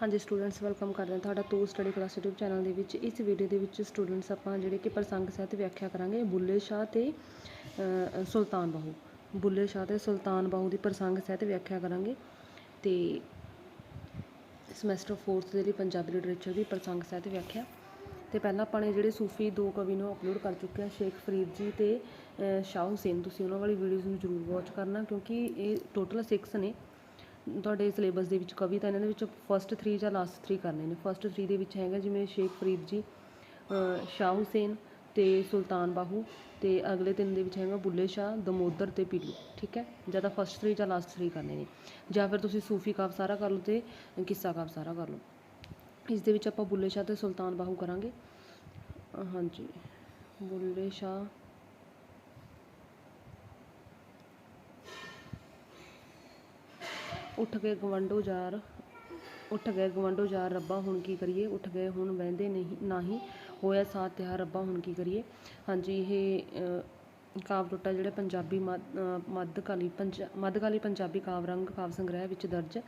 ਹਾਂਜੀ students welcome ਕਰਦੇ ਹਾਂ ਤੁਹਾਡਾ ਤੋ ਸਟੱਡੀ ਕਲਾਸ YouTube ਚੈਨਲ ਦੇ ਵਿੱਚ। ਇਸ ਵੀਡੀਓ ਦੇ ਵਿੱਚ ਸਟੂਡੈਂਟਸ ਆਪਾਂ ਜਿਹੜੇ ਕਿ ਪ੍ਰਸੰਗ ਸਹਿਤ ਵਿਆਖਿਆ ਕਰਾਂਗੇ, ਬੁੱਲੇ ਸ਼ਾਹ ਤੇ ਸੁਲਤਾਨ ਬਾਹੂ। ਬੁੱਲੇ ਸ਼ਾਹ ਤੇ ਸੁਲਤਾਨ ਬਾਹੂ ਦੀ ਪ੍ਰਸੰਗ ਸਹਿਤ ਵਿਆਖਿਆ ਕਰਾਂਗੇ ਤੇ ਸਮੈਸਟਰ 4th ਦੇ ਲਈ ਪੰਜਾਬੀ ਲਿਟਰੇਚਰ ਦੀ ਪ੍ਰਸੰਗ ਸਹਿਤ ਵਿਆਖਿਆ। ਤੇ ਪਹਿਲਾਂ ਆਪਾਂ ਨੇ ਜਿਹੜੇ ਸੂਫੀ ਦੋ ਕਵੀ ਨੂੰ ਅਪਲੋਡ ਕਰ ਚੁੱਕੇ ਆ ਸ਼ੇਖ ਫਰੀਦ ਜੀ ਤੇ ਸ਼ਾਹ ਹੁਸੈਨ, ਤੁਸੀਂ ਉਹਨਾਂ ਵਾਲੀ ਵੀਡੀਓਜ਼ ਨੂੰ ਜ਼ਰੂਰ ਵਾਚ ਕਰਨਾ ਕਿਉਂਕਿ ਇਹ ਟੋਟਲ 6 ਨੇ। ਤੁਹਾਡੇ ਸਿਲੇਬਸ ਦੇ ਵਿੱਚ ਕਵਿਤਾ ਇਹਨਾਂ ਦੇ ਵਿੱਚ ਫਸਟ 3 ਜਾਂ ਲਾਸਟ 3 ਕਰਨੇ ਨੇ। ਫਸਟ 3 ਦੇ ਵਿੱਚ ਹੈਗਾ ਜਿਵੇਂ ਸ਼ੇਖ ਫਰੀਦ ਜੀ ਸ਼ਾਹ ਹੁਸੈਨ ਤੇ ਸੁਲਤਾਨ ਬਾਹੂ ਤੇ ਅਗਲੇ ਤਿੰਨ ਦੇ ਵਿੱਚ ਹੈਗਾ ਬੁੱਲੇ ਸ਼ਾਹ, ਦਮੋਦਰ ਤੇ ਪੀਲੂ, ਠੀਕ ਹੈ? ਜਾਂ ਤਾਂ ਫਸਟ 3 ਜਾਂ ਲਾਸਟ 3 ਕਰਨੇ ਨੇ। ਜਾਂ ਫਿਰ ਤੁਸੀਂ ਸੂਫੀ ਕਾਵ ਸਾਰਾ ਕਰ ਲਓ ਤੇ ਕਿੱਸਾ ਕਾਵ ਸਾਰਾ ਕਰ ਲਓ। ਇਸ ਦੇ ਵਿੱਚ ਆਪਾਂ ਬੁੱਲੇ ਸ਼ਾਹ ਤੇ ਸੁਲਤਾਨ ਬਾਹੂ ਕਰਾਂਗੇ। ਹਾਂਜੀ, ਬੁੱਲੇ ਸ਼ਾਹ ਉੱਠ ਗਏ ਗਵੰਡੋ ਯਾਰ ਉੱਠ ਗਏ ਗਵੰਡੋ ਯਾਰ ਰੱਬਾ ਹੁਣ ਕੀ ਕਰੀਏ? ਉੱਠ ਗਏ ਹੁਣ ਵਹਿੰਦੇ ਨਹੀਂ ਨਾਹੀਂ। ਹੋਇਆ ਸਾਥ ਤਿਆਰ ਰੱਬਾ ਹੁਣ ਕੀ ਕਰੀਏ? ਹਾਂਜੀ ਇਹ ਅ, ਕਾਵ ਟੋਟਾ ਜਿਹੜੇ ਪੰਜਾਬੀ ਮੱਧ- ਅ, ਮੱਧਕਾਲੀ ਪੰਜ ਮੱਧਕਾਲੀ ਪੰਜਾਬੀ ਕਾਵ ਰੰਗ ਕਾਵ ਸੰਗ੍ਰਹਿ ਵਿੱਚ ਦਰਜ। ਹੈ।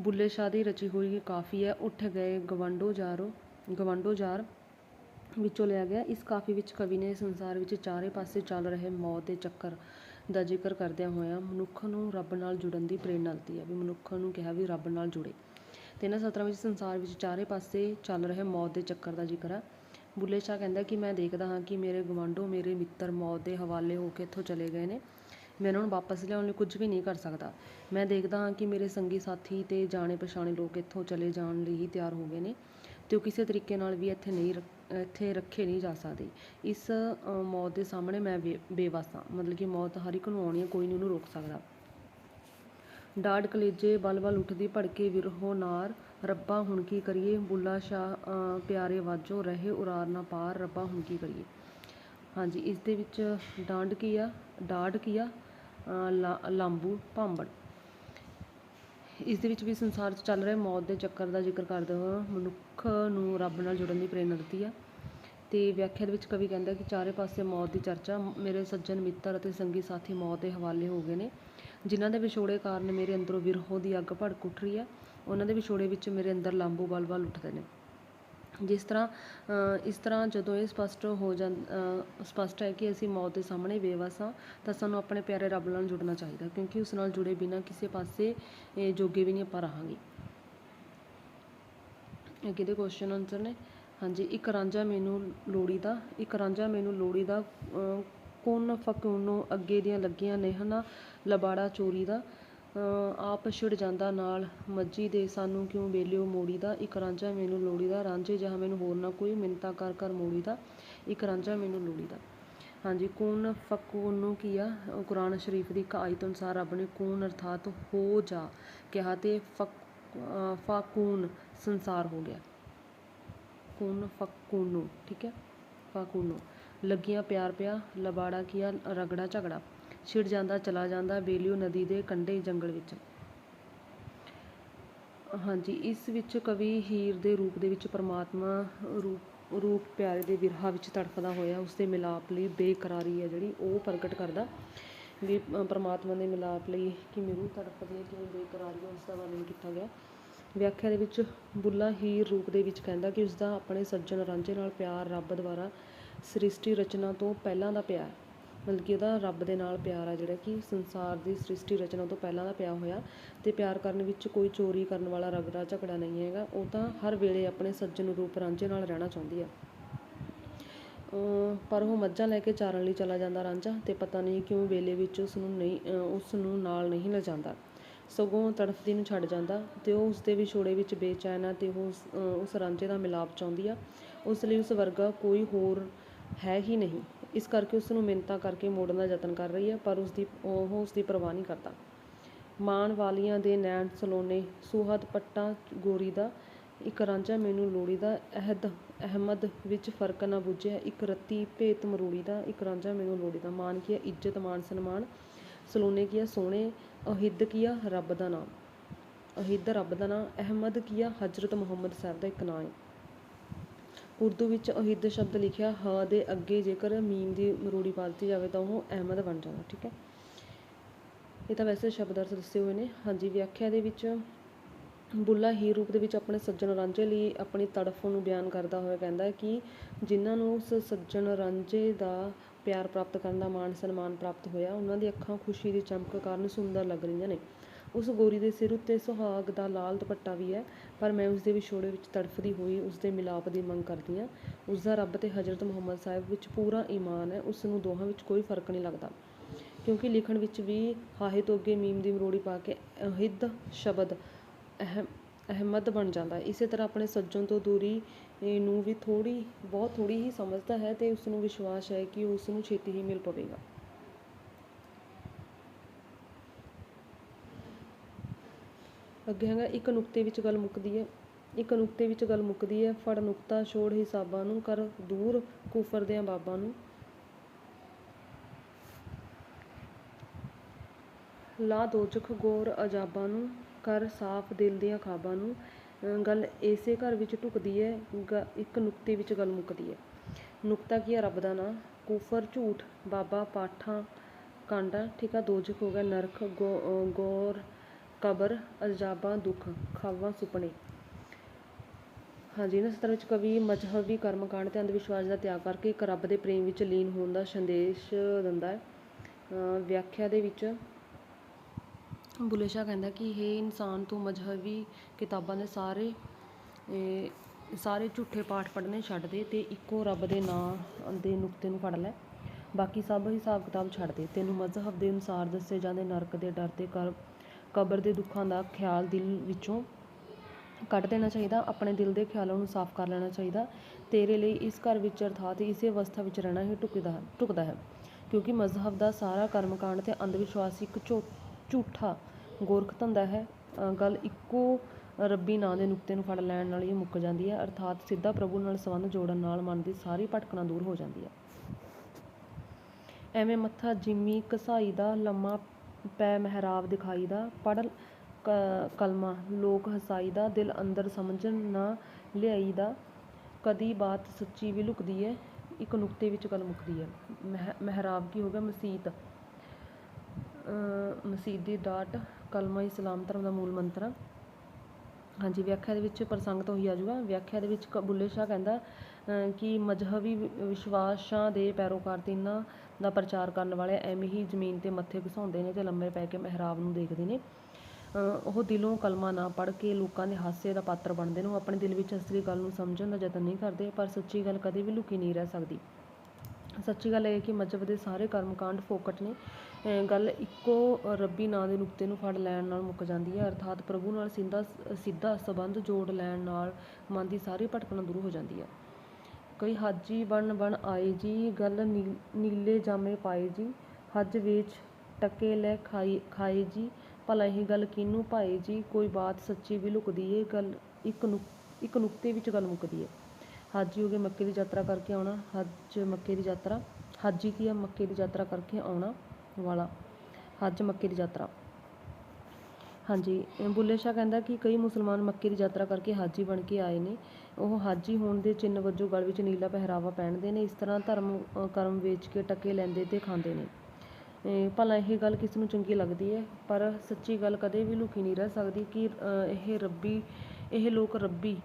ਬੁੱਲੇ ਸ਼ਾਹ ਦੀ ਰਚੀ ਹੋਈ ਕਾਫੀ ਹੈ। ਉੱਠ ਗਏ ਗਵੰਡੋ ਯਾਰੋ ਗਵੰਡੋ ਯਾਰ ਵਿੱਚੋਂ ਲਿਆ ਗਿਆ। ਇਸ ਕਾਫੀ ਵਿੱਚ ਕਵੀ ਨੇ ਸੰਸਾਰ ਵਿੱਚ ਚਾਰੇ ਪਾਸੇ ਚੱਲ ਰਹੇ ਮੌਤ ਦੇ ਚੱਕਰ। ਦਾ ਜ਼ਿਕਰ ਕਰਦਿਆਂ ਹੋਇਆਂ ਮਨੁੱਖ ਨੂੰ ਰੱਬ ਨਾਲ ਜੁੜਨ ਦੀ ਪ੍ਰੇਰਨਾ ਦਿੱਤੀ ਹੈ, ਵੀ ਮਨੁੱਖ ਨੂੰ ਕਿਹਾ ਵੀ ਰੱਬ ਨਾਲ ਜੁੜੇ। ਤੇ ਇਹਨਾਂ ਸਤਰਾਂ ਵਿੱਚ ਸੰਸਾਰ ਵਿੱਚ ਚਾਰੇ ਪਾਸੇ ਚੱਲ ਰਹੇ ਮੌਤ ਦੇ ਚੱਕਰ ਦਾ ਜ਼ਿਕਰ ਹੈ। ਬੁੱਲੇ ਸ਼ਾਹ ਕਹਿੰਦਾ ਕਿ ਮੈਂ ਦੇਖਦਾ ਹਾਂ ਕਿ ਮੇਰੇ ਗਵਾਂਢੋ ਮੇਰੇ ਮਿੱਤਰ ਮੌਤ ਦੇ ਹਵਾਲੇ ਹੋ ਕੇ ਇੱਥੋਂ ਚਲੇ ਗਏ ਨੇ। ਮੈਂ ਉਹਨਾਂ ਨੂੰ ਵਾਪਸ ਲਿਆਉਣ ਲਈ ਕੁਝ ਵੀ ਨਹੀਂ ਕਰ ਸਕਦਾ। ਮੈਂ ਦੇਖਦਾ ਹਾਂ ਕਿ ਮੇਰੇ ਸੰਗੀ ਸਾਥੀ ਤੇ ਜਾਣੇ ਪਛਾਣੇ ਲੋਕ ਇੱਥੋਂ ਚਲੇ ਜਾਣ ਲਈ ਹੀ ਤਿਆਰ ਹੋ ਗਏ ਨੇ ਤੇ ਉਹ ਕਿਸੇ ਤਰੀਕੇ ਨਾਲ ਵੀ ਇੱਥੇ ਨਹੀਂ ਰੱਖ- ਇੱਥੇ ਰੱਖੇ ਨਹੀਂ ਜਾ ਸਕਦੇ। ਇਸ ਮੌਤ ਦੇ ਸਾਹਮਣੇ ਮੈਂ ਬੇ- ਹਾਂ। ਮਤਲਬ ਕਿ ਮੌਤ ਹਰ ਇੱਕ ਨੂੰ ਆਉਣੀ ਹੈ, ਕੋਈ ਨਹੀਂ ਉਹਨੂੰ ਰੋਕ ਸਕਦਾ। ਡਾਢ ਕਲੇਜੇ ਬਲ ਬਲ ਉੱਠਦੀ, ਭੜਕੇ ਵਿਰਹੋ ਨਾਰ। ਰੱਬਾ, ਹੁਣ ਕੀ ਕਰੀਏ? ਬੁੱਲਾ ਸ਼ਾਹ ਪਿਆਰੇ ਵਾਜੋ, ਰਹੇ ਉਰਾਰ ਨਾ ਪਾਰ। ਰੱਬਾ, ਹੁਣ ਕੀ ਕਰੀਏ? ਹਾਂਜੀ, ਇਸ ਦੇ ਵਿੱਚ ਡਾਂਡ ਕੀ ਆ? ਡਾਢ ਕੀ ਆ? ਲਾ- ਲਾਂਬੂ, ਭਾਂਬੜ। ਇਸ ਦੇ ਵਿੱਚ ਵੀ ਸੰਸਾਰ 'ਚ ਚੱਲ ਰਹੇ, ਮੌਤ ਦੇ ਚੱਕਰ ਦਾ ਜ਼ਿਕਰ ਕਰਦੇ ਹੋਏ ਮਨੁੱਖ ਨੂੰ ਰੱਬ ਨਾਲ ਜੁੜਨ ਦੀ ਪ੍ਰੇਰਨਾ ਦਿੱਤੀ ਆ। ਅਤੇ ਵਿਆਖਿਆ ਦੇ ਵਿੱਚ ਕਵੀ ਕਹਿੰਦਾ ਕਿ ਚਾਰੇ ਪਾਸੇ ਮੌਤ ਦੀ ਚਰਚਾ, ਮੇਰੇ ਸੱਜਣ ਮਿੱਤਰ ਅਤੇ ਸੰਗੀ ਸਾਥੀ ਮੌਤ ਦੇ ਹਵਾਲੇ ਹੋ ਗਏ ਨੇ, ਜਿਨ੍ਹਾਂ ਦੇ ਵਿਛੋੜੇ ਕਾਰਨ ਮੇਰੇ ਅੰਦਰੋਂ ਵਿਰਹੋਂ ਦੀ ਅੱਗ ਭੜਕ ਉੱਠ ਰਹੀ ਹੈ ਉਹਨਾਂ ਦੇ ਵਿਛੋੜੇ ਵਿੱਚ ਮੇਰੇ ਅੰਦਰ ਲਾਂਬੂ ਬਲ ਬਲ ਉੱਠਦੇ ਨੇ। ਜਿਸ ਤਰ੍ਹਾਂ ਇਸ ਤਰ੍ਹਾਂ ਜਦੋਂ ਇਹ ਸਪਸ਼ਟ ਹੋ ਜਾਂ ਅ, ਸਪਸ਼ਟ ਹੈ ਕਿ ਅਸੀਂ ਮੌਤ ਦੇ ਸਾਹਮਣੇ ਬੇਵੱਸ ਹਾਂ ਤਾਂ ਸਾਨੂੰ ਆਪਣੇ ਪਿਆਰੇ ਰੱਬ ਨਾਲ ਜੁੜਨਾ ਚਾਹੀਦਾ ਕਿਉਂਕਿ ਉਸ ਨਾਲ ਜੁੜੇ ਬਿਨਾਂ ਕਿਸੇ ਪਾਸੇ ਜੋਗੇ ਵੀ ਨਹੀਂ ਆਪਾਂ ਰਹਾਂਗੇ। ਅੱਗੇ ਦੇ ਕੁਐਸਚਨ ਆਨਸਰ ਨੇ। ਹਾਂਜੀ ਇੱਕ ਰਾਂਝਾ ਮੈਨੂੰ ਲੋੜੀ ਦਾ ਇੱਕ ਰਾਂਝਾ ਮੈਨੂੰ ਲੋੜੀ ਦਾ ਅ, ਕੁਨ ਫਕੂਨੋ ਅੱਗੇ ਦੀਆਂ ਲੱਗੀਆਂ ਨੇਹਨਾ ਲਬਾੜਾ ਚੋਰੀ ਦਾ ਆਪ ਛਿੜ ਜਾਂਦਾ ਨਾਲ। ਮੱਝੀ ਦੇ ਸਾਨੂੰ ਕਿਉਂ ਵੇਲਿਓ ਮੋੜੀ ਦਾ? ਇੱਕ ਰਾਂਝਾ ਮੈਨੂੰ ਲੋੜੀ ਦਾ। ਰਾਂਝੇ ਜਹਾਂ ਮੈਨੂੰ ਹੋਰ ਨਾ ਕੋਈ ਮਿੰਤਾ ਕਰ ਕਰ ਮੋੜੀ ਦਾ। ਇੱਕ ਰਾਂਝਾ ਮੈਨੂੰ ਲੋੜੀ ਦਾ। ਹਾਂਜੀ, ਕੂਨ ਫਕੂਨੂ ਕੀ ਆ? ਕੁਰਾਨ ਸ਼ਰੀਫ ਦੀ ਇੱਕ ਆਇਤ ਅਨੁਸਾਰ ਰੱਬ ਨੇ ਕੂਨ ਅਰਥਾਤ ਹੋ ਜਾ ਕਿਹਾ ਤੇ ਫਾਕੂਨ ਸੰਸਾਰ ਹੋ ਗਿਆ। ਕੂਨ ਫਕੂਨੂ ਠੀਕ ਹੈ? ਫਾਕੂਨੂ ਲੱਗੀਆਂ ਪਿਆਰ ਪਿਆ, ਲਬਾੜਾ ਕੀਆ ਰਗੜਾ ਝਗੜਾ। ਛਿੜ ਜਾਂਦਾ ਚਲਾ ਜਾਂਦਾ ਬੇਲਿਓ ਨਦੀ ਦੇ ਕੰਢੇ ਜੰਗਲ ਵਿੱਚ। ਹਾਂਜੀ ਇਸ ਵਿੱਚ ਕਵੀ ਹੀਰ ਦੇ ਰੂਪ ਦੇ ਵਿੱਚ ਪਰਮਾਤਮਾ ਰੂਪ ਰੂਪ ਪਿਆਰੇ ਦੇ ਵਿਰਹਾ ਵਿੱਚ ਤੜਫਦਾ ਹੋਇਆ ਉਸ ਦੇ ਮਿਲਾਪ ਲਈ ਬੇਕਰਾਰੀ ਹੈ ਜਿਹੜੀ ਉਹ ਪ੍ਰਗਟ ਕਰਦਾ। ਵੀ ਅ, ਪਰਮਾਤਮਾ ਦੇ ਮਿਲਾਪ ਲਈ ਕਿਵੇਂ ਰੂਹ ਤੜਫਦੀ ਹੈ ਕਿਵੇਂ ਬੇਕਰਾਰੀ ਹੈ ਉਸ ਦਾ ਵਰਣਨ ਕੀਤਾ ਗਿਆ। ਵਿਆਖਿਆ ਦੇ ਵਿੱਚ ਬੁੱਲਾ ਹੀਰ ਰੂਪ ਦੇ ਵਿੱਚ ਕਹਿੰਦਾ ਕਿ ਉਸ ਦਾ ਆਪਣੇ ਸੱਜਣ ਰਾਂਝੇ ਨਾਲ ਪਿਆਰ ਰੱਬ ਦੁਆਰਾ ਸ੍ਰਿਸ਼ਟੀ ਰਚਨਾ ਤੋਂ ਪਹਿਲਾਂ ਦਾ ਪਿਆਰ ਬਲਕਿ ਉਹਦਾ ਰੱਬ ਦੇ ਨਾਲ ਪਿਆਰ ਆ ਜਿਹੜਾ ਕਿ ਸੰਸਾਰ ਦੀ ਸ੍ਰਿਸ਼ਟੀ ਰਚਨਾ ਤੋਂ ਪਹਿਲਾਂ ਦਾ ਪਿਆ ਹੋਇਆ ਤੇ ਪਿਆਰ ਕਰਨ ਵਿੱਚ ਕੋਈ ਚੋਰੀ ਕਰਨ ਵਾਲਾ ਰਗੜਾ ਝਗੜਾ ਨਹੀਂ ਹੈਗਾ, ਉਹ ਤਾਂ ਹਰ ਵੇਲੇ ਆਪਣੇ ਸੱਜਣ ਰੂਪ ਰਾਂਝੇ ਨਾਲ ਰਹਿਣਾ ਚਾਹੁੰਦੀ ਆ। ਪਰ ਉਹ ਮੱਝਾਂ ਲੈ ਕੇ ਚਾਰਨ ਲਈ ਚਲਾ ਜਾਂਦਾ ਰਾਂਝਾ ਤੇ ਪਤਾ ਨਹੀਂ ਕਿਉਂ ਵੇਲੇ ਵਿੱਚ ਉਸ ਨੂੰ ਨਹੀਂ, ਅਹ ਉਸ ਨੂੰ ਨਾਲ ਨਹੀਂ ਲਿਜਾਂਦਾ। ਸਗੋਂ ਤੜਫਦੀ ਨੂੰ ਛੱਡ ਜਾਂਦਾ ਤੇ ਉਹ ਉਸ ਦੇ ਵਿਛੋੜੇ ਵਿੱਚ ਬੇਚੈਨ ਆ ਤੇ ਉਹ ਉਸ ਰਾਂਝੇ ਦਾ ਮਿਲਾਪ ਚਾਹੁੰਦੀ ਆ। ਉਸ ਲਈ ਉਸ ਵਰਗਾ ਕੋਈ ਹੋਰ ਹੈ ਹੀ ਨਹੀਂ। ਇਸ ਕਰਕੇ ਉਸ ਨੂੰ ਮਿੰਤਾ ਕਰਕੇ ਮੋੜਨ ਦਾ ਯਤਨ ਕਰ ਰਹੀ ਹੈ, ਪਰ ਉਸ ਦੀ ਉਹ ਉਸ ਦੀ ਪਰਵਾਹ ਨਹੀਂ ਕਰਦਾ। ਮਾਣ ਵਾਲੀਆਂ ਦੇ ਨੈਣ ਸਲੋਨੇ, ਸੁਹਦ ਪੱਟਾ ਗੋਰੀ ਦਾ, ਇੱਕ ਰਾਂਝਾ ਮੈਨੂੰ ਲੋੜੀ ਦਾ, ਅਹਿਦ, ਅਹਿਮਦ ਵਿੱਚ ਫ਼ਰਕ ਨਾ ਬੁੱਝਿਆ, ਇੱਕ ਰੱਤੀ ਭੇਤ ਮਰੂੜੀ ਦਾ, ਇੱਕ ਰਾਂਝਾ ਮੈਨੂੰ ਲੋੜੀ ਦਾ। ਮਾਨ ਕੀ ਹੈ ਇੱਜ਼ਤ ਮਾਨ ਸਨਮਾਨ, ਸਲੋਨੇ ਕੀ ਹੈ ਸੋਹਣੇ, ਅਹਿਦ ਕੀ ਆ ਰੱਬ ਦਾ ਨਾਮ। ਅਹਿਦ, ਰੱਬ ਦਾ ਨਾਮ, ਅਹਿਮਦ ਕੀ ਆ ਹਜ਼ਰਤ ਮੁਹੰਮਦ ਸਾਹਿਬ ਦਾ ਇੱਕ ਨਾਮ ਹੈ। ਉਰਦੂ ਵਿੱਚ ਅਹਿਦ ਸ਼ਬਦ ਲਿਖਿਆ, ਹ ਦੇ ਅੱਗੇ ਜੇਕਰ ਮੀਮ ਦੀ ਮਰੂੜੀ ਪਾ ਦਿੱਤੀ ਜਾਵੇ ਤਾਂ ਉਹ ਅਹਿਮਦ ਬਣ ਜਾਂਦਾ, ਠੀਕ ਹੈ। ਇਹ ਤਾਂ ਵੈਸੇ ਸ਼ਬਦ ਅਰਥ ਦੱਸੇ ਹੋਏ ਨੇ। ਹਾਂਜੀ, ਵਿਆਖਿਆ ਦੇ ਵਿੱਚ ਬੁੱਲਾ ਹੀ ਰੂਪ ਦੇ ਵਿੱਚ ਆਪਣੇ ਸੱਜਣ ਰਾਂਝੇ ਲਈ ਆਪਣੀ ਤੜਫ ਨੂੰ ਬਿਆਨ ਕਰਦਾ ਹੋਇਆ ਕਹਿੰਦਾ ਕਿ ਜਿਨ੍ਹਾਂ ਨੂੰ ਉਸ ਸੱਜਣ ਰਾਂਝੇ ਦਾ ਪਿਆਰ ਪ੍ਰਾਪਤ ਕਰਨ ਦਾ ਮਾਣ ਸਨਮਾਨ ਪ੍ਰਾਪਤ ਹੋਇਆ, ਉਹਨਾਂ ਦੀ ਅੱਖਾਂ ਖੁਸ਼ੀ ਦੀ ਚਮਕ ਕਾਰਨ ਸੁੰਦਰ ਲੱਗ ਰਹੀਆਂ ਨੇ। ਉਸ ਗੋਰੀ ਦੇ ਸਿਰ ਉੱਤੇ ਸੁਹਾਗ ਦਾ ਲਾਲ ਦੁਪੱਟਾ ਵੀ ਹੈ, ਪਰ ਮੈਂ ਉਸ ਦੇ ਵਿਛੋੜੇ ਵਿੱਚ ਤੜਫਦੀ ਹੋਈ ਉਸ ਦੇ ਮਿਲਾਪ ਦੀ ਮੰਗ ਕਰਦੀ ਹਾਂ। ਉਸ ਦਾ ਰੱਬ ਤੇ ਹਜ਼ਰਤ ਮੁਹੰਮਦ ਸਾਹਿਬ ਵਿੱਚ ਪੂਰਾ ਈਮਾਨ ਹੈ, ਉਸ ਨੂੰ ਦੋਹਾਂ ਵਿੱਚ ਕੋਈ ਫ਼ਰਕ ਨਹੀਂ ਲੱਗਦਾ। ਕਿਉਂਕਿ ਲਿਖਣ ਵਿੱਚ ਵੀ ਹਾਹੇ ਤੋਂ ਅੱਗੇ ਮੀਮ ਦੀ ਮਰੋੜੀ ਪਾ ਕੇ ਅਹਿਦ ਸ਼ਬਦ ਅਹਿਮ, ਅਹਿਮਦ ਬਣ ਜਾਂਦਾ ਇਸੇ ਤਰ੍ਹਾਂ ਆਪਣੇ ਸੱਜਣ ਤੋਂ ਦੂਰੀ ਨੂੰ ਵੀ ਥੋੜੀ ਬਹੁਤ ਥੋੜੀ ਹੀ ਸਮਝਦਾ ਹੈ ਤੇ ਉਸ ਨੂੰ ਵਿਸ਼ਵਾਸ ਹੈ ਕਿ ਉਸ ਨੂੰ ਛੇਤੀ ਹੀ ਮਿਲ ਪਵੇਗਾ। ਅੱਗੇ ਹੈਗਾ, ਇੱਕ ਨੁਕਤੇ ਵਿੱਚ ਗੱਲ ਮੁੱਕਦੀ ਹੈ, ਇੱਕ ਨੁਕਤੇ ਵਿੱਚ ਗੱਲ ਮੁੱਕਦੀ ਹੈ, ਫੜ ਨੁਕਤਾ ਛੋੜ ਹਿਸਾਬਾਂ ਨੂੰ, ਕਰ ਦੂਰ ਕੁਫਰ ਬਾਬਾਂ ਨੂੰ। ਲਾ ਦੋਜਖ ਗੌਰ ਅਜਾਬਾਂ ਨੂੰ, ਕਰ ਸਾਫ਼ ਦਿਲ ਦੀਆਂ ਖਾਬਾਂ ਨੂੰ। ਅਹ ਗੱਲ ਇਸੇ ਘਰ ਵਿੱਚ ਢੁਕਦੀ ਹੈ, ਗ- ਇੱਕ ਨੁਕਤੇ ਵਿੱਚ ਗੱਲ ਮੁੱਕਦੀ ਹੈ। ਨੁਕਤਾ ਕੀ ਹੈ ਰੱਬ ਦਾ ਨਾਂ? ਕੁਫਰ, ਝੂਠ, ਬਾਬਾ, ਪਾਠਾਂ, ਕਾਂਡਾ, ਠੀਕ ਆ ਦੋਜਖ ਹੋ ਗਿਆ, ਨਰਕ, ਗੋ- ਗੌਰ ਕਬਰ, ਅਜਾਬਾਂ, ਦੁੱਖ, ਖਾਵਾਂ, ਸੁਪਨੇ। ਹਾਂਜੀ, ਇਹਨਾਂ ਸਤਰਾਂ ਵਿੱਚ ਕਵੀ ਮਜ਼ਹਬੀ ਕਰਮਕਾਂਡ ਤੇ ਅੰਧ ਵਿਸ਼ਵਾਸ ਦਾ ਤਿਆਗ ਕਰਕੇ ਇੱਕ ਰੱਬ ਦੇ ਪ੍ਰੇਮ ਵਿੱਚ ਲੀਨ ਹੋਣ ਦਾ ਸੰਦੇਸ਼ ਦਿੰਦਾ ਹੈ। ਵਿਆਖਿਆ ਦੇ ਵਿੱਚ ਬੁੱਲੇ ਸ਼ਾਹ ਕਹਿੰਦਾ ਕਿ ਇਹ ਇਨਸਾਨ, ਤੋਂ ਮਜ਼ਹਬੀ ਕਿਤਾਬਾਂ ਦੇ ਸਾਰੇ ਸਾਰੇ ਝੂਠੇ ਪਾਠ ਪੜ੍ਹਨੇ ਛੱਡ ਦੇ ਤੇ ਇੱਕੋ ਰੱਬ ਦੇ ਨਾਂ ਦੇ ਨੁਕਤੇ ਨੂੰ ਫੜ ਲੈ। ਬਾਕੀ ਸਭ ਹਿਸਾਬ ਕਿਤਾਬ ਛੱਡ ਦੇ। ਤੈਨੂੰ ਮਜ਼ਹਬ ਦੇ ਅਨੁਸਾਰ ਦੱਸੇ ਜਾਂਦੇ ਨਰਕ ਦੇ ਡਰ ਤੇ ਕਰ ਕਬਰ ਦੇ ਦੁੱਖਾਂ ਦਾ ਖਿਆਲ ਦਿਲ ਵਿੱਚੋਂ ਕੱਢ ਦੇਣਾ ਚਾਹੀਦਾ ਆਪਣੇ ਦਿਲ ਦੇ ਖਿਆਲਾਂ ਨੂੰ ਸਾਫ਼ ਕਰ ਲੈਣਾ ਚਾਹੀਦਾ। ਤੇਰੇ ਲਈ ਇਸ ਘਰ ਵਿੱਚ ਅਰਥਾਤ ਇਸੇ ਅਵਸਥਾ ਵਿੱਚ ਰਹਿਣਾ ਹੀ ਢੁਕਦਾ ਹੈ ਢੁਕਦਾ ਹੈ। ਕਿਉਂਕਿ ਮਜ਼ਹਬ ਦਾ ਸਾਰਾ ਕਰਮਕਾਂਡ ਤੇ ਅੰਧ ਵਿਸ਼ਵਾਸ ਇੱਕ ਝੂਠਾ ਗੋਰਖ ਧੰਦਾ ਹੈ। ਅ, ਗੱਲ ਇੱਕੋ ਰੱਬੀ ਨਾਂ ਦੇ ਨੁਕਤੇ ਨੂੰ ਫੜ ਲੈਣ ਨਾਲ ਹੀ ਮੁੱਕ ਜਾਂਦੀ ਹੈ। ਅਰਥਾਤ ਸਿੱਧਾ ਪ੍ਰਭੂ ਨਾਲ ਸੰਬੰਧ ਜੋੜਨ ਨਾਲ ਮਨ ਦੀ ਸਾਰੀ ਭਟਕਣਾ ਦੂਰ ਹੋ ਜਾਂਦੀ ਹੈ। ਐਵੇਂ ਮੱਥਾ ਜਿੰਮੀ ਕਸਾਈ ਦਾ ਲੰਮਾ ਪੈ ਮਹਿਰਾਬ ਦਿਖਾਈ ਦਾ ਪੜ ਕਲਮਾ ਲੋਕ ਹਸਾਈ ਦਾ ਦਿਲ ਅੰਦਰ ਸਮਝਣ ਨਾ ਲਿਆਈ ਦਾ ਕਦੀ ਬਾਤ ਸੱਚੀ ਵੀ ਲੁਕਦੀ ਹੈ ਇੱਕ ਨੁਕਤੇ ਵਿੱਚ ਗੱਲ ਮੁੱਕਦੀ ਹੈ ਮਹਿ ਮਹਿਰਾਬ ਕੀ ਹੋ ਗਿਆ? ਮਸੀਤ। ਅ, ਡਾਟ ਕਲਮਾ ਇਸਲਾਮ ਧਰਮ ਦਾ ਮੂਲ ਮੰਤਰ ਆ। ਹਾਂਜੀ ਵਿਆਖਿਆ ਦੇ ਵਿੱਚ ਪ੍ਰਸੰਗ ਤੋਂ ਹੀ ਆ ਜਾਊਗਾ ਵਿਆਖਿਆ ਦੇ ਵਿੱਚ ਕ- ਬੁੱਲੇ ਸ਼ਾਹ ਕਹਿੰਦਾ ਅ, ਕਿ ਮਜ਼ਹਬੀ ਵਿਸ਼ਵਾਸਾਂ ਦੇ ਪੈਰੋਕਾਰ ਤਿੰਨਾਂ ਦਾ ਪ੍ਰਚਾਰ ਕਰਨ ਵਾਲੇ ਐਵੇਂ ਹੀ ਜ਼ਮੀਨ ਤੇ ਮੱਥੇ ਘਸਾਉਂਦੇ ਨੇ ਅਤੇ ਲੰਮੇ ਪੈ ਕੇ ਮਹਿਰਾਬ ਨੂੰ ਦੇਖਦੇ ਨੇ। ਉਹ ਦਿਲੋਂ ਕਲਮਾ ਨਾ ਪੜ੍ਹ ਕੇ ਲੋਕਾਂ ਦੇ ਹਾਸੇ ਦਾ ਪਾਤਰ ਬਣਦੇ ਨੇ। ਉਹ ਆਪਣੇ ਦਿਲ ਵਿੱਚ ਅਸਲੀ ਗੱਲ ਨੂੰ ਸਮਝਣ ਦਾ ਯਤਨ ਨਹੀਂ ਕਰਦੇ, ਪਰ ਸੱਚੀ ਗੱਲ ਕਦੇ ਵੀ ਲੁਕੀ ਨਹੀਂ ਰਹਿ ਸਕਦੀ। ਸੱਚੀ ਗੱਲ ਇਹ ਹੈ ਕਿ ਮਜ਼ਹਬ ਦੇ ਸਾਰੇ ਕਰਮਕਾਂਡ ਫੋਕਟ ਨੇ। ਅਹ ਗੱਲ ਇੱਕੋ ਰੱਬੀ ਨਾਂ ਦੇ ਨੁਕਤੇ ਨੂੰ ਫੜ ਲੈਣ ਨਾਲ ਮੁੱਕ ਜਾਂਦੀ ਹੈ। ਅਰਥਾਤ ਪ੍ਰਭੂ ਨਾਲ ਸਿੱਧਾ ਸਿੱਧਾ ਸੰਬੰਧ ਜੋੜ ਲੈਣ ਨਾਲ ਮਨ ਦੀ ਸਾਰੀ ਭਟਕਣਾ ਦੂਰ ਹੋ ਜਾਂਦੀ ਹੈ। ਕਈ ਹਾਜੀ ਬਣ ਬਣ ਆਏ ਜੀ, ਗੱਲ ਨੀ- ਨੀਲੇ ਜਾਮੇ ਪਾਏ ਜੀ। ਹੱਜ ਵੇਚ ਟਕੇ ਲੈ ਖਾਈ, ਖਾਏ ਜੀ। ਭਲਾ ਇਹ ਗੱਲ ਕਿਹਨੂੰ ਭਾਏ ਜੀ? ਕੋਈ ਬਾਤ ਸੱਚੀ ਵੀ ਲੁਕਦੀ ਏ, ਗੱਲ ਇੱਕ ਨੁਕ, ਇੱਕ ਨੁਕਤੇ ਵਿੱਚ ਗੱਲ ਮੁੱਕਦੀ ਹੈ ਹਾਜੀ ਹੋ ਗਏ ਮੱਕੇ ਦੀ ਯਾਤਰਾ ਕਰਕੇ ਆਉਣਾ, ਹੱਜ ਮੱਕੇ ਦੀ ਯਾਤਰਾ। ਹਾਜੀ ਕੀ ਹੈ ਮੱਕੇ ਦੀ ਯਾਤਰਾ ਕਰਕੇ ਆਉਣਾ ਵਾਲਾ। ਹੱਜ ਮੱਕੇ ਦੀ ਯਾਤਰਾ। ਹਾਂਜੀ ਬੁੱਲੇ ਸ਼ਾਹ ਕਹਿੰਦਾ ਕਿ ਕਈ ਮੁਸਲਮਾਨ ਮੱਕੇ ਦੀ ਯਾਤਰਾ ਕਰਕੇ ਹਾਜੀ ਬਣ ਕੇ ਆਏ ਨੇ। ਉਹ ਹਾਜੀ ਹੋਣ ਦੇ ਚਿੰਨ੍ਹ ਵਜੋਂ ਗਲ ਵਿੱਚ ਨੀਲਾ ਪਹਿਰਾਵਾ ਪਹਿਨਦੇ ਨੇ, ਇਸ ਤਰ੍ਹਾਂ ਧਰਮ ਕਰਮ ਵੇਚ ਕੇ ਟੱਕੇ ਲੈਂਦੇ ਤੇ ਖਾਂਦੇ ਨੇ। ਭਲਾ ਇਹ ਗੱਲ ਕਿਸ ਨੂੰ ਚੰਗੀ ਲੱਗਦੀ ਹੈ? ਪਰ ਸੱਚੀ ਗੱਲ ਕਦੇ ਵੀ ਲੁਕੀ ਨਹੀਂ ਰਹਿ ਸਕਦੀ ਕਿ ਇਹ ਰੱਬੀ, ਇਹ ਲੋਕ ਰੱਬੀ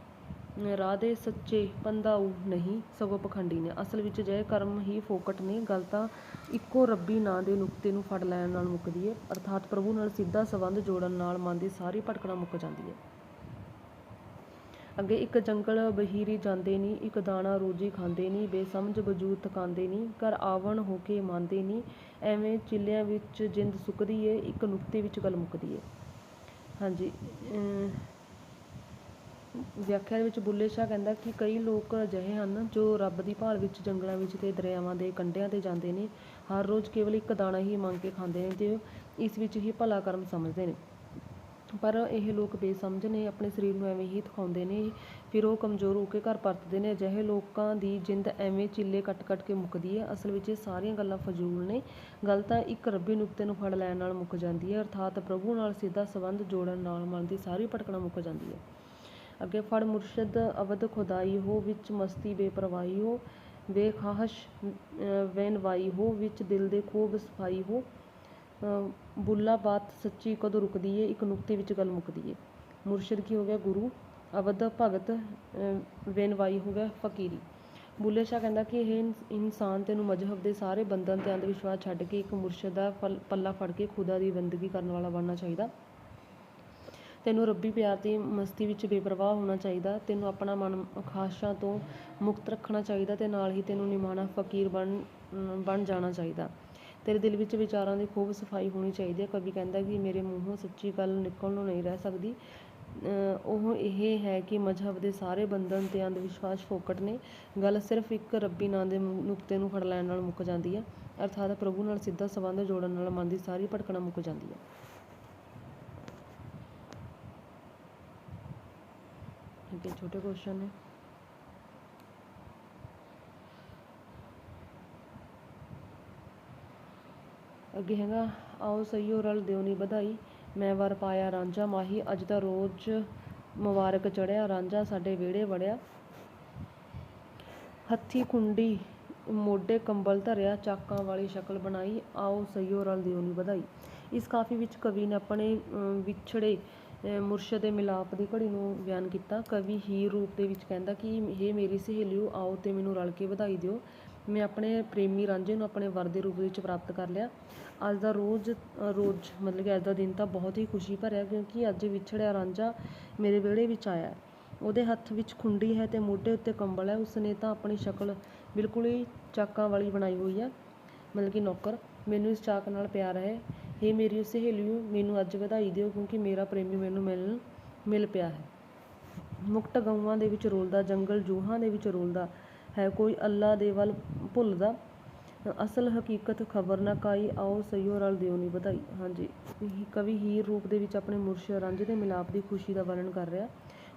ਰਾਹ ਦੇ ਸੱਚੇ ਪੰਧਾਊ ਨਹੀਂ, ਸਗੋਂ ਪਖੰਡੀ ਨੇ। ਅਸਲ ਵਿੱਚ ਜੇ ਕਰਮ ਹੀ ਫੋਕਟ ਨੇ, ਗੱਲ ਤਾਂ ਇੱਕੋ ਰੱਬੀ ਨਾਂ ਦੇ ਨੁਕਤੇ ਨੂੰ ਫੜ ਲੈਣ ਨਾਲ ਮੁੱਕਦੀ ਹੈ। ਅਰਥਾਤ ਪ੍ਰਭੂ ਨਾਲ ਸਿੱਧਾ ਸੰਬੰਧ ਜੋੜਨ ਨਾਲ ਮਨ ਦੀ ਸਾਰੀ ਭਟਕਣਾ ਮੁੱਕ ਜਾਂਦੀ ਹੈ। ਅੱਗੇ ਇੱਕ ਜੰਗਲ ਬਹੀਰੀ ਜਾਂਦੇ ਨਹੀਂ ਇੱਕ ਦਾਣਾ ਰੋਜੀ ਖਾਂਦੇ ਨਹੀਂ ਬੇਸਮਝ ਵਜੂਦ ਥਕਾਉਂਦੇ ਨਹੀਂ ਘਰ ਆਵਣ ਹੋ ਕੇ ਮੰਨਦੇ ਨਹੀਂ ਐਵੇਂ ਚਿੱਲਿਆਂ ਵਿੱਚ ਜਿੰਦ ਸੁੱਕਦੀ ਏ, ਇੱਕ ਨੁਕਤੇ ਵਿੱਚ ਗੱਲ ਮੁੱਕਦੀ ਏ। ਹਾਂਜੀ ਵਿਆਖਿਆ ਵਿੱਚ ਬੁੱਲੇ ਸ਼ਾਹ ਕਹਿੰਦਾ ਕਿ ਕਈ ਲੋਕ ਅਜਿਹੇ ਹਨ ਜੋ ਰੱਬ ਦੀ ਭਾਲ ਵਿੱਚ ਜੰਗਲਾਂ ਵਿੱਚ ਤੇ ਦਰਿਆਵਾਂ ਦੇ ਕੰਢਿਆਂ ਤੇ ਜਾਂਦੇ ਨੇ, ਹਰ ਰੋਜ਼ ਕੇਵਲ ਇੱਕ ਦਾਣਾ ਹੀ ਮੰਗ ਕੇ ਖਾਂਦੇ ਨੇ, ਤੇ ਇਸ ਵਿੱਚ ਹੀ ਭਲਾ ਕਰਮ ਸਮਝਦੇ ਨੇ। ਪਰ ਇਹ ਲੋਕ ਬੇਸਮਝ ਨੇ, ਆਪਣੇ ਸਰੀਰ ਨੂੰ ਐਵੇਂ ਹੀ ਥਕਾਉਂਦੇ ਨੇ। ਫਿਰ ਉਹ ਕਮਜ਼ੋਰ ਹੋ ਕੇ ਘਰ ਪਰਤਦੇ ਨੇ। ਅਜਿਹੇ ਲੋਕਾਂ ਦੀ ਜਿੰਦ ਐਵੇਂ ਚਿੱਲੇ ਕੱਟ-ਕੱਟ ਕੇ ਮੁੱਕਦੀ ਹੈ। ਅਸਲ ਵਿੱਚ ਇਹ ਸਾਰੀਆਂ ਗੱਲਾਂ ਫਜ਼ੂਲ ਨੇ। ਗੱਲ ਤਾਂ ਇੱਕ ਰੱਬੀ ਨੁਕਤੇ ਨੂੰ ਫੜ ਲੈਣ ਨਾਲ ਮੁੱਕ ਜਾਂਦੀ ਹੈ। ਅਰਥਾਤ ਪ੍ਰਭੂ ਨਾਲ ਸਿੱਧਾ ਸੰਬੰਧ ਜੋੜਨ ਨਾਲ ਮਨ ਦੀ ਸਾਰੀ ਭਟਕਣਾ ਮੁੱਕ ਜਾਂਦੀ ਹੈ। ਅੱਗੇ ਫੜ ਮੁਰਸ਼ਦ, ਅਵਧ ਖੁਦਾਈ ਹੋ, ਵਿੱਚ ਮਸਤੀ ਬੇਪਰਵਾਹੀ ਹੋ, ਬੇਖਾਹਸ਼ ਵੈਨਵਾਈ ਹੋ, ਵਿੱਚ ਦਿਲ ਦੇ ਖੂਬ ਸਫ਼ਾਈ ਹੋ ਬੁੱਲਾ ਬਾਤ ਸੱਚੀ ਕਦੋਂ ਰੁਕਦੀ ਏ? ਇੱਕ ਨੁਕਤੇ ਵਿੱਚ ਗੱਲ ਮੁੱਕਦੀ ਏ। ਮੁਰਸ਼ਦ ਕੀ ਹੋ ਗਿਆ? ਗੁਰੂ। ਅਵਧ ਭਗਤ, ਅਹ ਵੇਨਵਾਈ ਹੋ ਗਿਆ? ਫਕੀਰੀ। ਬੁੱਲੇ ਸ਼ਾਹ ਕਹਿੰਦਾ ਕਿ ਇਹ ਇਨਸਾਨ ਤੈਨੂੰ ਮਜ਼ਹਬ ਦੇ ਸਾਰੇ ਬੰਧਨ ਤੇ ਅੰਧ ਵਿਸ਼ਵਾਸ ਛੱਡ ਕੇ ਇੱਕ ਮੁਰਸ਼ਦ ਦਾ ਪਲ- ਪੱਲਾ ਫੜ ਕੇ ਖੁਦਾ ਦੀ ਬੰਦਗੀ ਕਰਨ ਵਾਲਾ ਬਣਨਾ ਚਾਹੀਦਾ। ਤੈਨੂੰ ਰੱਬੀ ਪਿਆਰ ਦੀ ਮਸਤੀ ਵਿੱਚ ਬੇਪਰਵਾਹ ਹੋਣਾ ਚਾਹੀਦਾ। ਤੈਨੂੰ ਆਪਣਾ ਮਨ ਖਾਸ਼ਾਂ ਤੋਂ ਮੁਕਤ ਰੱਖਣਾ ਚਾਹੀਦਾ ਤੇ ਨਾਲ ਹੀ ਤੈਨੂੰ ਨਿਮਾਣਾ ਫਕੀਰ ਬਣ ਅਮ ਬਣ ਜਾਣਾ ਚਾਹੀਦਾ। ਤੇਰੇ ਦਿਲ ਵਿੱਚ ਵਿਚਾਰਾਂ ਦੀ ਖੂਬ ਸਫ਼ਾਈ ਹੋਣੀ ਚਾਹੀਦੀ ਹੈ। ਕਵੀ ਕਹਿੰਦਾ ਕਿ ਮੇਰੇ ਮੂੰਹੋਂ ਸੱਚੀ ਗੱਲ ਨਿਕਲਣ ਨੂੰ ਨਹੀਂ ਰਹਿ ਸਕਦੀ। ਉਹ ਇਹ ਹੈ ਕਿ ਮਜ਼ਹਬ ਦੇ ਸਾਰੇ ਬੰਧਨ ਤੇ ਅੰਧ ਵਿਸ਼ਵਾਸ ਫੋਕਟ ਨੇ। ਗੱਲ ਸਿਰਫ ਇੱਕ ਰੱਬੀ ਨਾਂ ਦੇ ਨੁਕਤੇ ਨੂੰ ਫੜ ਲੈਣ ਨਾਲ ਮੁੱਕ ਜਾਂਦੀ ਹੈ। ਅਰਥਾਤ ਪ੍ਰਭੂ ਨਾਲ ਸਿੱਧਾ ਸੰਬੰਧ ਜੋੜਨ ਨਾਲ ਮਨ ਦੀ ਸਾਰੀ ਭਟਕਣਾ ਮੁੱਕ ਜਾਂਦੀ ਹੈ। ਠੀਕ ਹੈ ਛੋਟੇ ਕੁਐਸਚਨ ਨੇ। ਅੱਗੇ ਹੈਗਾ ਆਓ ਸਈਓ ਰਲ ਦਿਓ ਨੀ ਵਧਾਈ। ਮੈਂ ਵਰ ਪਾਇਆ ਰਾਂਝਾ ਮਾਹੀ ਅੱਜ ਦਾ ਰੋਜ਼ ਮੁਬਾਰਕ ਚੜਿਆ ਰਾਂਝਾ ਸਾਡੇ ਵਿਹੜੇ ਵੜਿਆ। ਹੱਥੀ ਕੁੰਡੀ ਮੋਢੇ ਕੰਬਲ ਧਰਿਆ ਚਾਕਾਂ ਵਾਲੀ ਸ਼ਕਲ ਬਣਾਈ ਆਓ ਸਈਓ ਰਲ ਦਿਓਨੀ ਵਧਾਈ। ਇਸ ਕਾਫੀ ਵਿੱਚ ਕਵੀ ਨੇ ਆਪਣੇ ਅਮ, ਵਿਛੜੇ ਅ, ਮੁਰਸ਼ਦ ਦੇ ਮਿਲਾਪ ਦੀ ਘੜੀ ਨੂੰ ਬਿਆਨ ਕੀਤਾ। ਕਵੀ ਹੀਰ ਰੂਪ ਦੇ ਵਿੱਚ ਕਹਿੰਦਾ ਕਿ ਇਹ ਮੇਰੀ ਸਹੇਲਿਓ ਆਓ ਤੇ ਮੈਨੂੰ ਰਲ ਕੇ ਵਧਾਈ ਦਿਓ। ਮੈਂ ਆਪਣੇ ਪ੍ਰੇਮੀ ਰਾਂਝੇ ਨੂੰ ਆਪਣੇ ਵਰ ਦੇ ਰੂਪ ਵਿੱਚ ਪ੍ਰਾਪਤ ਕਰ ਲਿਆ। ਅੱਜ ਦਾ ਰੋਜ਼ ਰੋਜ਼ ਮਤਲਬ ਕਿ ਅੱਜ ਦਾ ਦਿਨ ਤਾਂ ਬਹੁਤ ਹੀ ਖੁਸ਼ੀ ਭਰਿਆ ਕਿਉਂਕਿ ਅੱਜ ਵਿਛੜਿਆ ਰਾਂਝਾ ਮੇਰੇ ਵਿਹੜੇ ਵਿੱਚ ਆਇਆ ਉਹਦੇ ਹੱਥ ਵਿੱਚ ਖੁੰਡੀ ਹੈ ਤੇ ਮੋਢੇ ਉੱਤੇ ਕੰਬਲ ਹੈ। ਉਸਨੇ ਤਾਂ ਆਪਣੀ ਸ਼ਕਲ ਬਿਲਕੁਲ ਹੀ ਚਾਕਾਂ ਵਾਲੀ ਬਣਾਈ ਹੋਈ ਹੈ, ਮਤਲਬ ਕਿ ਨੌਕਰ। ਮੈਨੂੰ ਇਸ ਚਾਕ ਨਾਲ ਪਿਆਰ ਹੈ। ਹੇ ਮੇਰੀ ਉਸ ਮੈਨੂੰ ਅੱਜ ਵਧਾਈ ਦਿਓ ਕਿਉਂਕਿ ਮੇਰਾ ਪ੍ਰੇਮੀ ਮੈਨੂੰ ਮਿਲਣ, ਮਿਲ ਪਿਆ ਹੈ। ਮੁਕਟ ਗਊਆਂ ਦੇ ਵਿੱਚ ਰੋਲਦਾ, ਜੰਗਲ ਜੂਹਾਂ ਦੇ ਵਿੱਚ ਰੋਲਦਾ ਹੈ, ਕੋਈ ਅੱਲਾ ਦੇ ਵੱਲ ਭੁੱਲਦਾ। ਅਸਲ ਹਕੀਕਤ ਖਬਰ ਨਾ ਕਾਈ, ਆਓ ਸਈਓ ਰਲ ਦਿਓ ਨੀ ਵਧਾਈ। ਹਾਂਜੀ ਕਵੀ ਹੀਰ ਰੂਪ ਦੇ ਵਿੱਚ ਆਪਣੇ ਮੁਰਸ਼ਦ ਰਾਂਝੇ ਦੇ ਮਿਲਾਪ ਦੀ ਖੁਸ਼ੀ ਦਾ ਵਰਣਨ ਕਰ ਰਿਹਾ।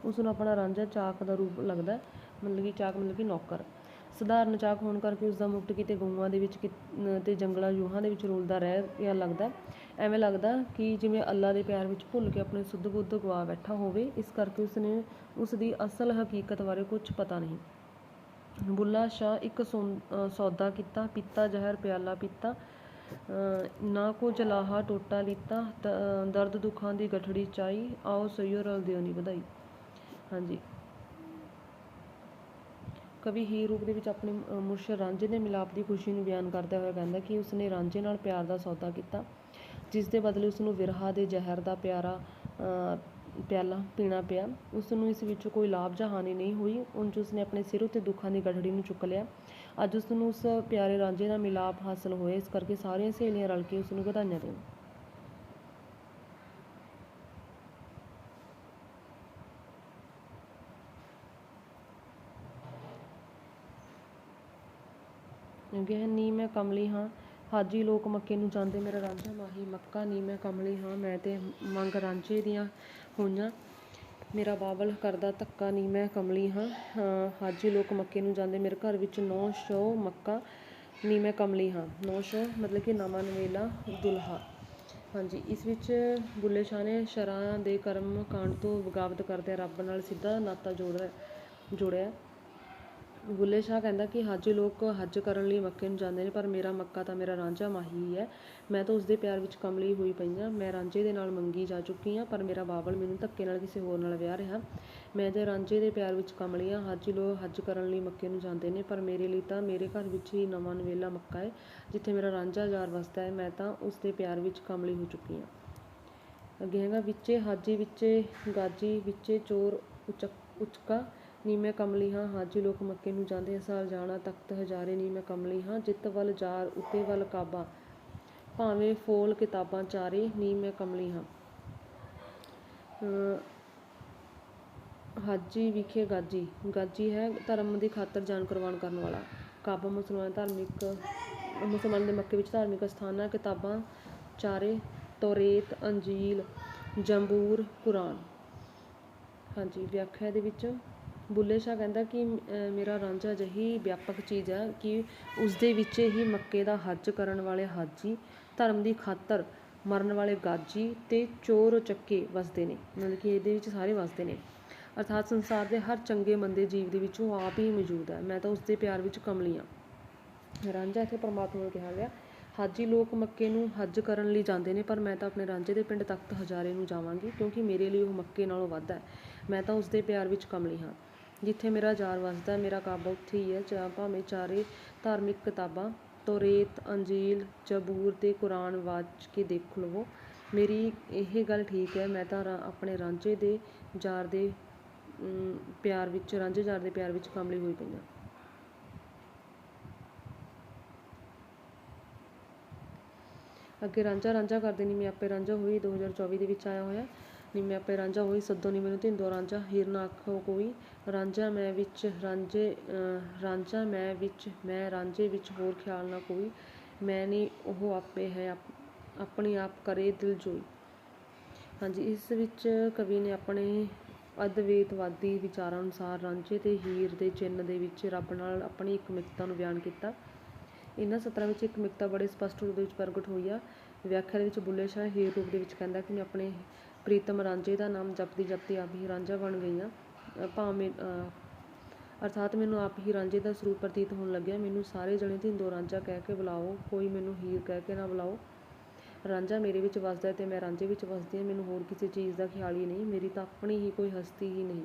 ਉਸ ਨੂੰ ਆਪਣਾ ਰਾਂਝਾ ਚਾਕ ਦਾ ਰੂਪ ਲੱਗਦਾ ਮਤਲਬ ਕਿ ਚਾਕ ਮਤਲਬ ਕਿ ਨੌਕਰ। ਸਧਾਰਨ ਚਾਕ ਹੋਣ ਕਰਕੇ ਉਸ ਦਾ ਮੁਕਟ ਕਿਤੇ ਗਊਆਂ ਦੇ ਵਿੱਚ ਕਿ- ਤੇ ਜੰਗਲਾਂ ਜੂਹਾਂ ਦੇ ਵਿੱਚ ਰੋਲਦਾ ਰਹਿ ਗਿਆ ਲੱਗਦਾ ਐਵੇਂ ਲੱਗਦਾ ਕਿ ਜਿਵੇਂ ਅੱਲਾ ਦੇ ਪਿਆਰ ਵਿੱਚ ਭੁੱਲ ਕੇ ਆਪਣੇ ਸੁੱਧ ਬੁੱਧ ਗਵਾ ਬੈਠਾ ਹੋਵੇ, ਇਸ ਕਰਕੇ ਉਸਨੇ ਉਸ ਦੀ ਅਸਲ ਹਕੀਕਤ ਬਾਰੇ ਕੁਝ ਪਤਾ ਨਹੀਂ। ਬੁੱਲਾ ਸ਼ਾਹ ਇੱਕ ਸੌਦਾ ਕੀਤਾ ਪੀਤਾ ਜ਼ਹਿਰ ਪਿਆਲਾ ਪੀਤਾ ਨਾ ਕੋ ਜਲਾਹਾ ਟੋਟਾ ਲੀਤਾ ਦਰਦ ਦੁੱਖਾਂ ਦੀ ਗਠੜੀ ਚਾਈ ਆਓ ਸਈਓ ਰਲ ਦਿਓ ਨੀ ਵਧਾਈ। ਹਾਂਜੀ। ਕਵੀ ਹੀਰ ਰੂਪ ਦੇ ਵਿੱਚ ਆਪਣੇ ਅਹ ਮੁਰਸ਼ਦ ਰਾਂਝੇ ਦੇ ਮਿਲਾਪ ਦੀ ਖੁਸ਼ੀ ਨੂੰ ਬਿਆਨ ਕਰਦਾ ਹੋਇਆ ਕਹਿੰਦਾ ਕਿ ਉਸਨੇ ਰਾਂਝੇ ਨਾਲ ਪਿਆਰ ਦਾ ਸੌਦਾ ਕੀਤਾ ਜਿਸ ਦੇ ਬਦਲੇ ਉਸ ਨੂੰ ਵਿਰਹਾ ਦੇ ਜ਼ਹਿਰ ਦਾ ਪਿਆਰਾ ਅਹ, ਪਿਆਲਾ ਪੀਣਾ ਪਿਆ। ਉਸ ਨੂੰ ਇਸ ਵਿੱਚ ਕੋਈ ਲਾਭ ਜਾਂ ਹਾਨੀ ਨਹੀਂ ਹੋਈ। ਉਂਝ ਉਸਨੇ ਆਪਣੇ ਸਿਰ ਉੱਤੇ ਦੁੱਖਾਂ ਦੀ ਗਠੜੀ ਨੂੰ ਚੁੱਕ ਲਿਆ। ਅੱਜ ਉਸ ਨੂੰ ਉਸ ਪਿਆਰੇ ਰਾਂਝੇ ਨਾਲ ਮਿਲਾਪ ਹਾਸਲ ਹੋਇਆ। ਇਸ ਕਰਕੇ ਸਾਰੀਆਂ ਸਹੇਲੀਆਂ ਰਲ ਕੇ ਉਸ ਨੂੰ ਵਧਾਈਆਂ ਦੇਣ। ਅੱਗੇ ਨੀ ਮੈਂ ਕਮਲੀ ਹਾਂ। ਹਾਜੀ ਲੋਕ ਮੱਕੇ ਨੂੰ ਜਾਂਦੇ, ਮੇਰਾ ਰਾਂਝਾ ਮਾਹੀ, ਮੱਕਾ ਨੀ ਮੈਂ ਕਮਲੀ ਹਾਂ, ਮੈਂ ਤੇ ਮੰਗ ਰਾਂਝੇ ਦੀਆਂ ਹੋਈਆਂ। ਮੇਰਾ ਬਾਬਲ ਕਰਦਾ ਧੱਕਾ ਨੀ ਮੈਂ ਕਮਲੀ ਹਾਂ। ਹਾਜੀ ਲੋਕ ਮੱਕੇ ਨੂੰ ਜਾਂਦੇ, ਮੇਰੇ ਘਰ ਵਿੱਚ ਨੌ ਸ਼ੋ ਮੱਕਾ ਨੀ ਮੈਂ ਕਮਲੀ ਹਾਂ। ਨੌ ਸ਼ੋ ਮਤਲਬ ਕਿ ਨਵਾਂ ਨਵੇਲਾ ਦੁਲਹਾ। ਹਾਂਜੀ, ਇਸ ਵਿੱਚ ਬੁੱਲੇ ਸ਼ਾਹ ਨੇ ਸ਼ਰਾਂ ਦੇ ਕਰਮ ਕਾਂਡ ਤੋਂ ਬਗਾਵਤ ਕਰਦੇ ਰੱਬ ਨਾਲ ਸਿੱਧਾ ਨਾਤਾ ਜੋੜਿਆ ਜੋੜਿਆ। ਬੁੱਲੇ ਸ਼ਾਹ ਕਹਿੰਦਾ ਕਿ ਹਾਜੀ ਲੋਕ ਹੱਜ ਕਰਨ ਲਈ ਮੱਕੇ ਨੂੰ ਜਾਂਦੇ ਨੇ, ਪਰ ਮੇਰਾ ਮੱਕਾ ਤਾਂ ਮੇਰਾ ਰਾਂਝਾ ਮਾਹੀ ਹੈ। ਮੈਂ ਤਾਂ ਉਸਦੇ ਪਿਆਰ ਵਿੱਚ ਕਮਲੀ ਹੋਈ ਪਈ ਹਾਂ। ਮੈਂ ਰਾਂਝੇ ਦੇ ਨਾਲ ਮੰਗੀ ਜਾ ਚੁੱਕੀ ਹਾਂ, ਪਰ ਮੇਰਾ ਬਾਬਲ ਮੈਨੂੰ ਧੱਕੇ ਨਾਲ ਕਿਸੇ ਹੋਰ ਨਾਲ ਵਿਆਹ ਰਿਹਾ। ਮੈਂ ਤਾਂ ਰਾਂਝੇ ਦੇ ਪਿਆਰ ਵਿੱਚ ਕਮਲੀ ਹਾਂ। ਹਾਜੀ ਲੋਕ ਹੱਜ ਕਰਨ ਲਈ ਮੱਕੇ ਨੂੰ ਜਾਂਦੇ ਨੇ, ਪਰ ਮੇਰੇ ਲਈ ਤਾਂ ਮੇਰੇ ਘਰ ਵਿੱਚ ਹੀ ਨਵਾਂ ਨਵੇਲਾ ਮੱਕਾ ਹੈ, ਜਿੱਥੇ ਮੇਰਾ ਰਾਂਝਾ ਯਾਰ ਵਸਦਾ ਹੈ। ਮੈਂ ਤਾਂ ਉਸਦੇ ਪਿਆਰ ਵਿੱਚ ਕਮਲੀ ਹੋ ਚੁੱਕੀ ਹਾਂ। ਅੱਗੇ ਹੈਗਾ ਵਿੱਚੇ, ਹਾਜੀ ਵਿੱਚੇ, ਗਾਜੀ ਵਿੱਚੇ, ਚੋਰ ਉਚਕ, ਉਚਕਾ ਨੀ ਮੈਂ ਕਮਲੀ ਹਾਂ। ਹਾਜੀ ਲੋਕ ਮੱਕੇ ਨੂੰ ਜਾਂਦੇ ਸਾਲ ਜਾਣਾ, ਤਖਤ ਹਜ਼ਾਰੇ ਨੀ ਮੈਂ ਕਮਲੀ ਹਾਂ। ਜਿੱਤ ਵੱਲ ਜਾਰ, ਉੱਤੇ ਵੱਲ ਕਾਬਾ। ਭਾਵੇਂ ਫੋਲ ਕਿਤਾਬਾਂ ਚਾਰੇ, ਨੀ ਮੈਂ ਕਮਲੀ ਹਾਂ। ਹਾਜੀ ਵਿਖੇ ਗਾਜੀ। ਗਾਜੀ ਹੈ ਧਰਮ ਦੀ ਖਾਤਰ ਜਾਨ ਕੁਰਬਾਨ ਕਰਨ ਵਾਲਾ। ਕਾਬਾ ਮੁਸਲਮਾਨ ਧਾਰਮਿਕ, ਮੁਸਲਮਾਨ ਦੇ ਮੱਕੇ ਵਿੱਚ ਧਾਰਮਿਕ ਅਸਥਾਨ ਹੈ ਕਿਤਾਬਾਂ ਚਾਰੇ, ਤੋਰੇਤ, ਅੰਜੀਲ, ਜੰਬੂਰ, ਕੁਰਾਨ। ਹਾਂਜੀ, ਵਿਆਖਿਆ ਦੇ ਵਿੱਚ ਬੁੱਲੇ ਸ਼ਾਹ ਕਹਿੰਦਾ ਕਿ ਮੇਰਾ ਰਾਂਝਾ ਅਜਿਹੀ ਵਿਆਪਕ ਚੀਜ਼ ਹੈ ਕਿ ਉਸਦੇ ਵਿੱਚ ਹੀ ਮੱਕੇ ਦਾ ਹੱਜ ਕਰਨ ਵਾਲੇ ਹਾਜੀ, ਧਰਮ ਦੀ ਖਾਤਰ ਮਰਨ ਵਾਲੇ ਗਾਜੀ ਅਤੇ ਚੋਰ ਚੱਕੇ ਵਸਦੇ ਨੇ। ਮਤਲਬ ਕਿ ਇਹਦੇ ਵਿੱਚ ਸਾਰੇ ਵਸਦੇ ਨੇ। ਅਰਥਾਤ ਸੰਸਾਰ ਦੇ ਹਰ ਚੰਗੇ ਮੰਦੇ ਜੀਵ ਦੇ ਵਿੱਚ ਉਹ ਆਪ ਹੀ ਮੌਜੂਦ ਹੈ। ਮੈਂ ਤਾਂ ਉਸਦੇ ਪਿਆਰ ਵਿੱਚ ਕਮਲੀ ਹਾਂ। ਰਾਂਝਾ ਇੱਥੇ ਪਰਮਾਤਮਾ ਨੂੰ ਕਿਹਾ ਗਿਆ, ਹਾਜੀ, ਲੋਕ ਮੱਕੇ ਨੂੰ ਹੱਜ ਕਰਨ ਲਈ ਜਾਂਦੇ ਨੇ, ਪਰ ਮੈਂ ਤਾਂ ਆਪਣੇ ਰਾਂਝੇ ਦੇ ਪਿੰਡ ਤਖਤ ਹਜ਼ਾਰੇ ਨੂੰ ਜਾਵਾਂਗੀ, ਕਿਉਂਕਿ ਮੇਰੇ ਲਈ ਉਹ ਮੱਕੇ ਨਾਲੋਂ ਵੱਧ ਹੈ। ਮੈਂ ਤਾਂ ਉਸਦੇ ਪਿਆਰ ਵਿੱਚ ਕਮਲੀ ਹਾਂ। ਜਿੱਥੇ ਮੇਰਾ ਜਾਰ ਵੱਸਦਾ ਮੇਰਾ ਕਾਬਾ ਉੱਥੇ ਹੀ ਹੈ ਚਾਹ ਭਾਵੇਂ ਚਾਰੇ ਧਾਰਮਿਕ ਕਿਤਾਬਾਂ ਤੋਰੇਤ ਅੰਜੀਲ ਜ਼ਬੂਰ ਤੇ ਕੁਰਾਨ ਵਾਚ ਕੇ ਦੇਖ ਲਵੋ। ਮੇਰੀ ਇਹ ਗੱਲ ਠੀਕ ਹੈ ਮੈਂ ਤਾਂ ਰਾ- ਆਪਣੇ ਰਾਂਝੇ ਦੇ ਜਾਰ ਦੇ ਅਮ, ਪਿਆਰ ਵਿੱਚ ਰਾਂਝੇ ਜਾਰ ਦੇ ਪਿਆਰ ਵਿੱਚ ਕਮਲੀ ਹੋਈ ਪਈ ਹਾਂ। ਅੱਗੇ ਰਾਂਝਾ ਰਾਂਝਾ ਕਰਦੇ ਨੀ ਮੈਂ ਆਪੇ ਰਾਂਝਾ ਹੋਈ 2024 ਦੇ ਵਿੱਚ ਆਇਆ ਹੋਇਆ। ਨੀ, ਮੈਂ ਆਪੇ ਰਾਂਝਾ ਹੋਈ, ਸੱਦੋ ਨੀ ਮੈਨੂੰ ਧਿੰਦੋ ਰਾਂਝਾ, ਹੀਰ ਨਾ ਆਖੋ ਕੋਈ। ਰਾਂਝਾ ਮੈਂ ਵਿੱਚ, ਰਾਂਝੇ ਰਾਂਝਾ ਮੈਂ ਵਿੱਚ, ਮੈਂ ਰਾਂਝੇ ਵਿੱਚ ਹੋਰ ਖਿਆਲ ਨਾ ਕੋਈ। ਮੈਂ ਨੀ ਉਹ ਆਪੇ ਹੈ ਆਪਣੀ ਆਪ ਕਰੇ ਦਿਲ ਜੋਈ। ਹਾਂਜੀ, ਇਸ ਵਿੱਚ ਕਵੀ ਨੇ ਆਪਣੇ ਅਦਵੈਤਵਾਦੀ ਵਿਚਾਰਾਂ ਅਨੁਸਾਰ ਰਾਂਝੇ ਤੇ ਹੀਰ ਦੇ ਚਿੰਨ੍ਹ ਦੇ ਵਿੱਚ ਰੱਬ ਨਾਲ ਆਪਣੀ ਇੱਕਮਿਕਤਾ ਨੂੰ ਬਿਆਨ ਕੀਤਾ। ਇਹਨਾਂ ਸਤਰਾਂ ਵਿੱਚ ਇੱਕਮਿਕਤਾ ਬੜੇ ਸਪਸ਼ਟ ਰੂਪ ਦੇ ਵਿੱਚ ਪ੍ਰਗਟ ਹੋਈ ਆ। ਵਿਆਖਿਆ ਦੇ ਵਿੱਚ ਬੁੱਲੇ ਸ਼ਾਹ ਹੀਰ ਰੂਪ ਦੇ ਵਿੱਚ ਕਹਿੰਦਾ ਕਿ ਮੈਂ ਆਪਣੇ ਪ੍ਰੀਤਮ ਰਾਂਝੇ ਦਾ ਨਾਮ ਜਪਦੀ ਜਪਦੀ ਆਪ ਹੀ ਰਾਂਝਾ ਬਣ ਗਈਆਂ। ਭਾਵੇਂ ਅਰਥਾਤ ਮੈਨੂੰ ਆਪ ਹੀ ਰਾਂਝੇ ਦਾ ਸਰੂਪ ਪ੍ਰਤੀਤ ਹੋਣ ਲੱਗਿਆ। ਮੈਨੂੰ ਸਾਰੇ ਜਣੇ ਧਿੰਦੋ ਰਾਂਝਾ ਕਹਿ ਕੇ ਬੁਲਾਓ। ਕੋਈ ਮੈਨੂੰ ਹੀਰ ਕਹਿ ਕੇ ਨਾ ਬੁਲਾਓ। ਰਾਂਝਾ ਮੇਰੇ ਵਿੱਚ ਵਸਦਾ ਤੇ ਮੈਂ ਰਾਂਝੇ ਵਿੱਚ ਵਸਦੀ ਹਾਂ। ਮੈਨੂੰ ਹੋਰ ਕਿਸੇ ਚੀਜ਼ ਦਾ ਖਿਆਲ ਹੀ ਨਹੀਂ। ਮੇਰੀ ਤਾਂ ਆਪਣੀ ਹੀ ਕੋਈ ਹਸਤੀ ਹੀ ਨਹੀਂ।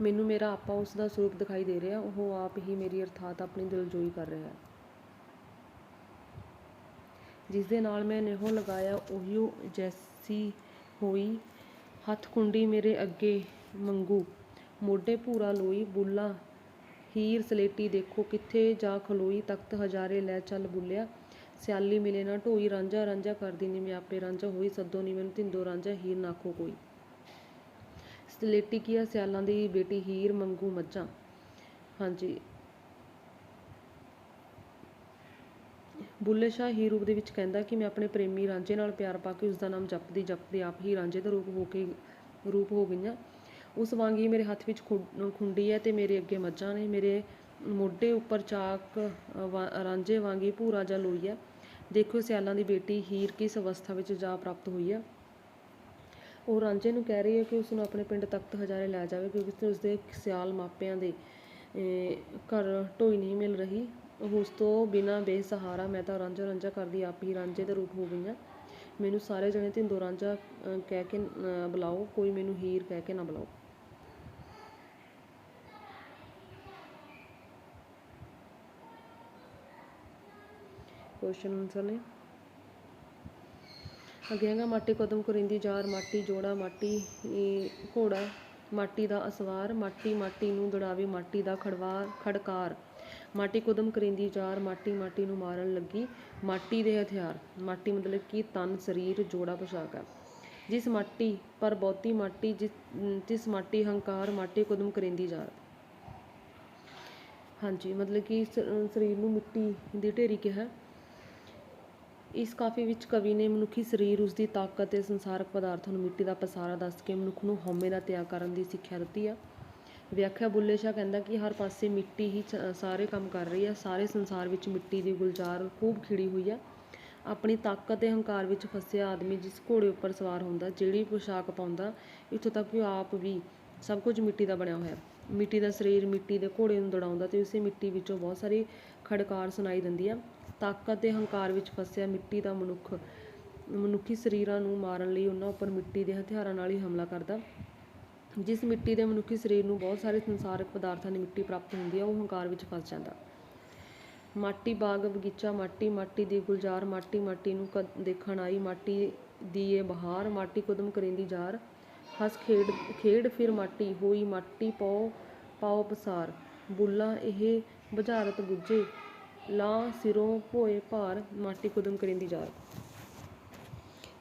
ਮੈਨੂੰ ਮੇਰਾ ਆਪਾ ਉਸ ਦਾ ਸਰੂਪ ਦਿਖਾਈ ਦੇ ਰਿਹਾ। ਉਹ ਆਪ ਹੀ ਮੇਰੀ ਅਰਥਾਤ ਆਪਣੀ ਦਿਲਜੋਈ ਕਰ ਰਿਹਾ ਹੈ। ਜਿਸ ਦੇ ਨਾਲ ਮੈਂ ਨਿਹੋ ਲਗਾਇਆ ਉਹੀ ਜੈਸ ਹੋਈ। ਹੱਥ ਕੁੰਡੀ ਮੇਰੇ ਅੱਗੇ ਮੰਗੂ। ਮੋਢੇ ਭੂਰਾ ਲੋਈ, ਬੁੱਲਾ। ਹੀਰ ਸਲੇਟੀ ਦੇਖੋ, ਕਿੱਥੇ ਜਾ ਖਲੋਈ, ਤਖਤ ਹਜ਼ਾਰੇ ਲੈ ਚੱਲ ਬੁੱਲਿਆ। ਸਿਆਲੀ ਮਿਲੇ ਨਾ ਢੋਈ, ਰਾਂਝਾ ਰਾਂਝਾ ਕਰਦੀ ਨੀ ਮੈਂ ਆਪੇ ਰਾਂਝਾ ਹੋਈ, ਸੱਦੋ ਨੀ ਮੈਨੂੰ ਧਿੰਦੋ ਰਾਂਝਾ, ਹੀਰ ਨਾਖੋ ਕੋਈ। ਸਲੇਟੀ ਕੀ ਆ ਸਿਆਲਾਂ ਦੀ ਬੇਟੀ, ਹੀਰ ਮੰਗੂ ਮੱਝਾਂ। ਹਾਂਜੀ ਬੁੱਲੇ ਸ਼ਾਹ ਹੀਰ ਰੂਪ ਦੇ ਵਿੱਚ ਕਹਿੰਦਾ ਕਿ ਮੈਂ ਆਪਣੇ ਪ੍ਰੇਮੀ ਰਾਂਝੇ ਨਾਲ ਪਿਆਰ ਪਾ ਕੇ ਉਸ ਦਾ ਨਾਮ ਜਪਦੀ ਜਪਦੀ ਆਪ ਹੀ ਰਾਂਝੇ ਦਾ ਰੂਪ ਹੋ ਕੇ ਰੂਪ ਹੋ ਗਈਆਂ। ਉਸ ਵਾਂਗ ਹੀ ਮੇਰੇ ਹੱਥ ਵਿੱਚ ਖੁੰਡੀ ਹੈ ਤੇ ਮੇਰੇ ਅੱਗੇ ਮੱਝਾਂ ਨੇ। ਮੇਰੇ ਮੋਢੇ ਉੱਪਰ ਚਾਕ ਰਾਂਝੇ ਵਾਂਗੀ ਭੂਰਾ ਜਿਹਾ ਲੋਈ ਹੈ। ਦੇਖੋ ਸਿਆਲਾਂ ਦੀ ਬੇਟੀ ਹੀਰ ਕਿਸ ਅਵਸਥਾ ਵਿੱਚ ਜਾ ਪ੍ਰਾਪਤ ਹੋਈ ਹੈ? ਉਹ ਰਾਂਝੇ ਨੂੰ ਕਹਿ ਰਹੀ ਹੈ ਕਿ ਉਸ ਨੂੰ ਆਪਣੇ ਪਿੰਡ ਤਖਤ ਹਜ਼ਾਰੇ ਲੈ ਜਾਵੇ ਕਿਉਂਕਿ ਉਸ ਦੇ ਸਿਆਲ ਮਾਪਿਆਂ ਦੇ ਅਹ, ਘਰ ਢੋਈ ਨਹੀਂ ਮਿਲ ਰਹੀ। ਉਸ ਤੋਂ ਬਿਨਾਂ ਬੇਸਹਾਰਾ ਮੈਂ ਤਾਂ ਰਾਂਝਾ ਰਾਂਝਾ ਕਰਦੀ ਆਪ ਹੀ ਰਾਂਝੇ ਦਾ ਰੂਪ ਹੋ ਗਈ ਹਾਂ ਮੈਨੂੰ ਸਾਰੇ ਜਣੇ ਧਿੰਦੋ ਰਾਂਝਾ ਕਹਿ ਕੇ ਬੁਲਾਓ, ਕੋਈ ਮੈਨੂੰ ਹੀਰ ਕਹਿ ਕੇ ਨਾ ਬੁਲਾਓ। ਕੁਐਸਚਨ ਆਨਸਰ ਨੇ। ਅੱਗੇ ਹੈਗਾ, ਮਾਟੀ ਕਦਮ ਕਰਿੰਦੀ ਜਾਰ, ਮਾਟੀ ਜੋੜਾ, ਮਾਟੀ ਘੋੜਾ, ਮਾਟੀ ਦਾ ਅਸਵਾਰ, ਮਾਟੀ ਮਾਟੀ ਨੂੰ ਦੜਾਵੇ, ਮਾਟੀ ਦਾ ਖੜਵਾਰ, ਖੜਕਾਰ। ਮਾਟੀ ਕੁਦਮ ਕਰਿੰਦੀ ਜਾਰ, ਮਾਟੀ ਮਾਟੀ ਨੂੰ ਮਾਰਨ ਲੱਗੀ। ਮਾਟੀ ਦੇ ਹਥਿਆਰ। ਮਾਟੀ ਮਤਲਬ ਕਿ ਤਨ, ਸਰੀਰ, ਜੋੜਾ, ਪੋਸ਼ਾਕ ਹੈ। ਜਿਸ ਮਾਟੀ ਪਰ ਬਹੁਤੀ ਮਾਟੀ, ਜਿਸ ਜਿਸ ਮਾਟੀ ਹੰਕਾਰ, ਮਾਟੀ ਕੁਦਮ ਕਰਿੰਦੀ ਜਾਰ। ਹਾਂਜੀ, ਮਤਲਬ ਕਿ ਸ- ਸਰੀਰ ਨੂੰ ਮਿੱਟੀ ਦੀ ਢੇਰੀ ਕਿਹਾ। ਇਸ ਕਾਫੀ ਵਿੱਚ ਕਵੀ ਨੇ ਮਨੁੱਖੀ ਸਰੀਰ, ਉਸ ਦੀ ਤਾਕਤ ਤੇ ਸੰਸਾਰਕ ਪਦਾਰਥਾਂ ਨੂੰ ਮਿੱਟੀ ਦਾ ਪਸਾਰਾ ਦੱਸ ਕੇ ਮਨੁੱਖ ਨੂੰ ਹਉਮੈ ਦਾ ਤਿਆਗ ਕਰਨ ਦੀ ਸਿੱਖਿਆ ਦਿੱਤੀ ਆ। ਵਿਆਖਿਆ ਬੁੱਲੇ ਸ਼ਾਹ ਕਹਿੰਦਾ ਕਿ ਹਰ ਪਾਸੇ ਮਿੱਟੀ ਹੀ ਚ- ਸਾਰੇ ਕੰਮ ਕਰ ਰਹੀ ਹੈ, ਸਾਰੇ ਸੰਸਾਰ ਵਿੱਚ ਮਿੱਟੀ ਦੀ ਗੁਲਜ਼ਾਰ ਖੂਬ ਖਿੜੀ ਹੋਈ ਆ ਆਪਣੀ ਤਾਕਤ ਤੇ ਹੰਕਾਰ ਵਿੱਚ ਫਸਿਆ ਆਦਮੀ ਜਿਸ ਘੋੜੇ ਉੱਪਰ ਸਵਾਰ ਹੁੰਦਾ, ਜਿਹੜੀ ਪੋਸ਼ਾਕ ਪਾਉਂਦਾ, ਇੱਥੋਂ ਤੱਕ ਕਿ ਆਪ ਵੀ ਸਭ ਕੁਝ ਮਿੱਟੀ ਦਾ ਬਣਿਆ ਹੋਇਆ ਮਿੱਟੀ ਦਾ ਸਰੀਰ ਮਿੱਟੀ ਦੇ ਘੋੜੇ ਨੂੰ ਦੜਾਉਂਦਾ ਤੇ ਉਸੇ ਮਿੱਟੀ ਵਿੱਚੋਂ ਬਹੁਤ ਸਾਰੀ ਖੜਕਾਰ ਸੁਣਾਈ ਦਿੰਦੀ ਆ ਤਾਕਤ ਤੇ ਹੰਕਾਰ ਵਿੱਚ ਫਸਿਆ ਮਿੱਟੀ ਦਾ ਮਨੁੱਖ, ਮਨੁੱਖੀ ਸਰੀਰਾਂ ਨੂੰ ਮਾਰਨ ਲਈ ਉਹਨਾਂ ਉੱਪਰ ਮਿੱਟੀ ਦੇ ਹਥਿਆਰਾਂ ਨਾਲ ਹੀ ਹਮਲਾ ਕਰਦਾ। ਜਿਸ ਮਿੱਟੀ ਦੇ ਮਨੁੱਖੀ ਸਰੀਰ ਨੂੰ ਬਹੁਤ ਸਾਰੇ ਸੰਸਾਰਕ ਪਦਾਰਥਾਂ ਦੀ ਮਿੱਟੀ ਪ੍ਰਾਪਤ ਹੁੰਦੀ ਹੈ ਉਹ ਹੰਕਾਰ ਵਿੱਚ ਫਸ ਜਾਂਦਾ। ਮਾਟੀ ਬਾਗ, ਬਗੀਚਾ, ਮਾਟੀ ਮਾਟੀ ਦੀ ਗੁਲਜ਼ਾਰ, ਮਾਟੀ ਮਾਟੀ ਨੂੰ ਕਦ ਦੇਖਣ ਆਈ, ਮਾਟੀ ਦੀ ਇਹ ਬਹਾਰ, ਮਾਟੀ ਕਦਮ ਕਰਿੰਦੀ ਜਾਰ। ਹੱਸ ਖੇਡ ਖੇਡ ਫਿਰ ਮਾਟੀ, ਹੋਈ ਮਾਟੀ ਪਾਓ ਪਾਓ ਪਸਾਰ। ਬੁੱਲਾ ਇਹ ਬੁਝਾਰਤ ਗੁੱਜੇ ਲਾ ਸਿਰੋਂ ਭੋਏ ਭਾਰ, ਮਾਟੀ ਕਦਮ ਕਰਿੰਦੀ ਜਾਰ।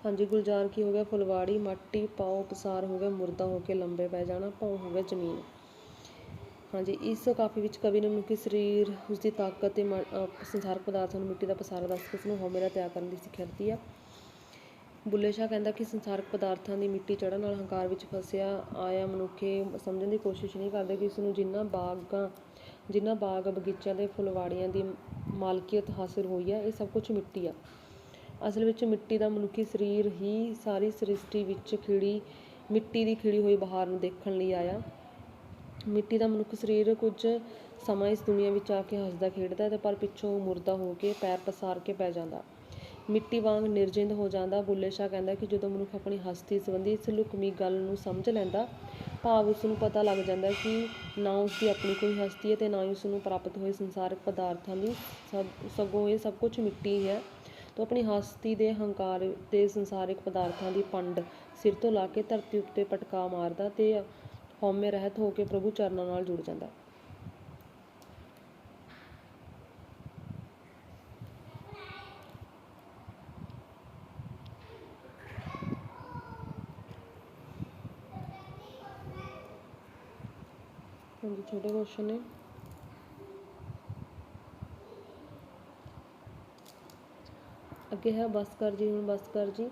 ਹਾਂਜੀ, ਗੁਲਜ਼ਾਰ ਕੀ ਹੋ ਗਿਆ? ਫੁਲਵਾੜੀ, ਮਾਟੀ, ਪਾਉ, ਪਸਾਰ ਹੋ ਗਿਆ ਮੁਰਦਾ ਹੋ ਕੇ ਲੰਬੇ ਪੈ ਜਾਣਾ, ਪਾਉ ਹੋ ਗਿਆ ਜ਼ਮੀਨ। ਹਾਂਜੀ, ਇਸ ਕਾਫੀ ਵਿੱਚ ਕਵੀ ਨੇ ਮਨੁੱਖੀ ਸਰੀਰ ਉਸ ਦੀ ਤਾਕਤ ਤੇ ਸੰਸਾਰਕ ਪਦਾਰਥਾਂ ਨੂੰ ਮਿੱਟੀ ਦਾ ਪਸਾਰਾ ਦੱਸ ਕੇ ਉਸ ਨੂੰ ਹਉਮੈ ਦਾ ਤਿਆਗ ਕਰਨ ਦੀ ਸਿੱਖਿਆ ਦਿੱਤੀ ਆ। ਬੁੱਲੇ ਸ਼ਾਹ ਕਹਿੰਦਾ ਕਿ ਸੰਸਾਰਕ ਪਦਾਰਥਾਂ ਦੀ ਮਿੱਟੀ ਚੜ੍ਹਨ ਨਾਲ ਹੰਕਾਰ ਵਿੱਚ ਫਸਿਆ ਆਇਆ ਮਨੁੱਖੇ ਸਮਝਣ ਦੀ ਕੋਸ਼ਿਸ਼ ਨਹੀਂ ਕਰਦੇ ਕਿ ਇਸ ਨੂੰ ਜਿੰਨਾ ਬਾਗਾਂ, ਜਿੰਨਾ ਬਾਗ ਬਗੀਚਿਆਂ ਦੇ ਫੁਲਵਾੜੀਆਂ ਦੀ ਮਾਲਕੀਅਤ ਹਾਸਿਲ ਹੋਈ ਹੈ ਇਹ ਸਭ ਕੁਝ ਮਿੱਟੀ ਆ। ਅਸਲ ਵਿੱਚ ਮਿੱਟੀ ਦਾ ਮਨੁੱਖੀ ਸਰੀਰ ਹੀ ਸਾਰੀ ਸ੍ਰਿਸ਼ਟੀ ਵਿੱਚ ਖਿੜੀ, ਮਿੱਟੀ ਦੀ ਖਿੜੀ ਹੋਈ ਬਹਾਰ ਨੂੰ ਦੇਖਣ ਲਈ ਆਇਆ। ਮਿੱਟੀ ਦਾ ਮਨੁੱਖ ਸਰੀਰ ਕੁਝ ਸਮਾਂ ਇਸ ਦੁਨੀਆ ਵਿੱਚ ਆ ਕੇ ਹੱਸਦਾ ਖੇਡਦਾ ਤੇ ਪਰ ਪਿੱਛੋਂ ਮੁਰਦਾ ਹੋ ਕੇ ਪੈਰ ਪਸਾਰ ਕੇ ਪੈ ਜਾਂਦਾ। ਮਿੱਟੀ ਵਾਂਗ ਨਿਰਜਿੰਦ ਹੋ ਜਾਂਦਾ। ਬੁੱਲੇ ਸ਼ਾਹ ਕਹਿੰਦਾ ਕਿ ਜਦੋਂ ਮਨੁੱਖ ਆਪਣੀ ਹਸਤੀ ਸੰਬੰਧੀ ਇਸ ਲੁਕਮੀ ਗੱਲ ਨੂੰ ਸਮਝ ਲੈਂਦਾ, ਭਾਵ ਉਸ ਨੂੰ ਪਤਾ ਲੱਗ ਜਾਂਦਾ ਕਿ ਨਾ ਉਸ ਦੀ ਆਪਣੀ ਕੋਈ ਹਸਤੀ ਹੈ ਤੇ ਨਾ ਹੀ ਉਸ ਨੂੰ ਪ੍ਰਾਪਤ ਹੋਏ ਸੰਸਾਰਕ ਪਦਾਰਥਾਂ ਦੀ। ਸਗੋਂ ਇਹ ਸਭ ਕੁਝ ਮਿੱਟੀ ਹੈ। ਤੋ ਆਪਣੀ ਹਸਤੀ ਦੇ ਹੰਕਾਰ ਤੇ ਸੰਸਾਰਿਕ ਪਦਾਰਥਾਂ ਦੀ ਪੰਡ ਸਿਰ ਤੋਂ ਲਾ ਕੇ ਧਰਤੀ ਉੱਤੇ ਪਟਕਾ ਮਾਰਦਾ ਤੇ ਹਉਮੈ ਰਹਿਤ ਹੋ ਕੇ ਪ੍ਰਭੂ ਚਰਨਾਂ ਨਾਲ ਜੁੜ ਜਾਂਦਾ। ਹਾਂਜੀ, ਛੋਟੇ ਕੁਐਸਚਨ ਨੇ। ਅੱਗੇ ਹੈ, ਬਸ ਕਰ ਜੀ, ਹੁਣ ਬਸ ਕਰ ਜੀ।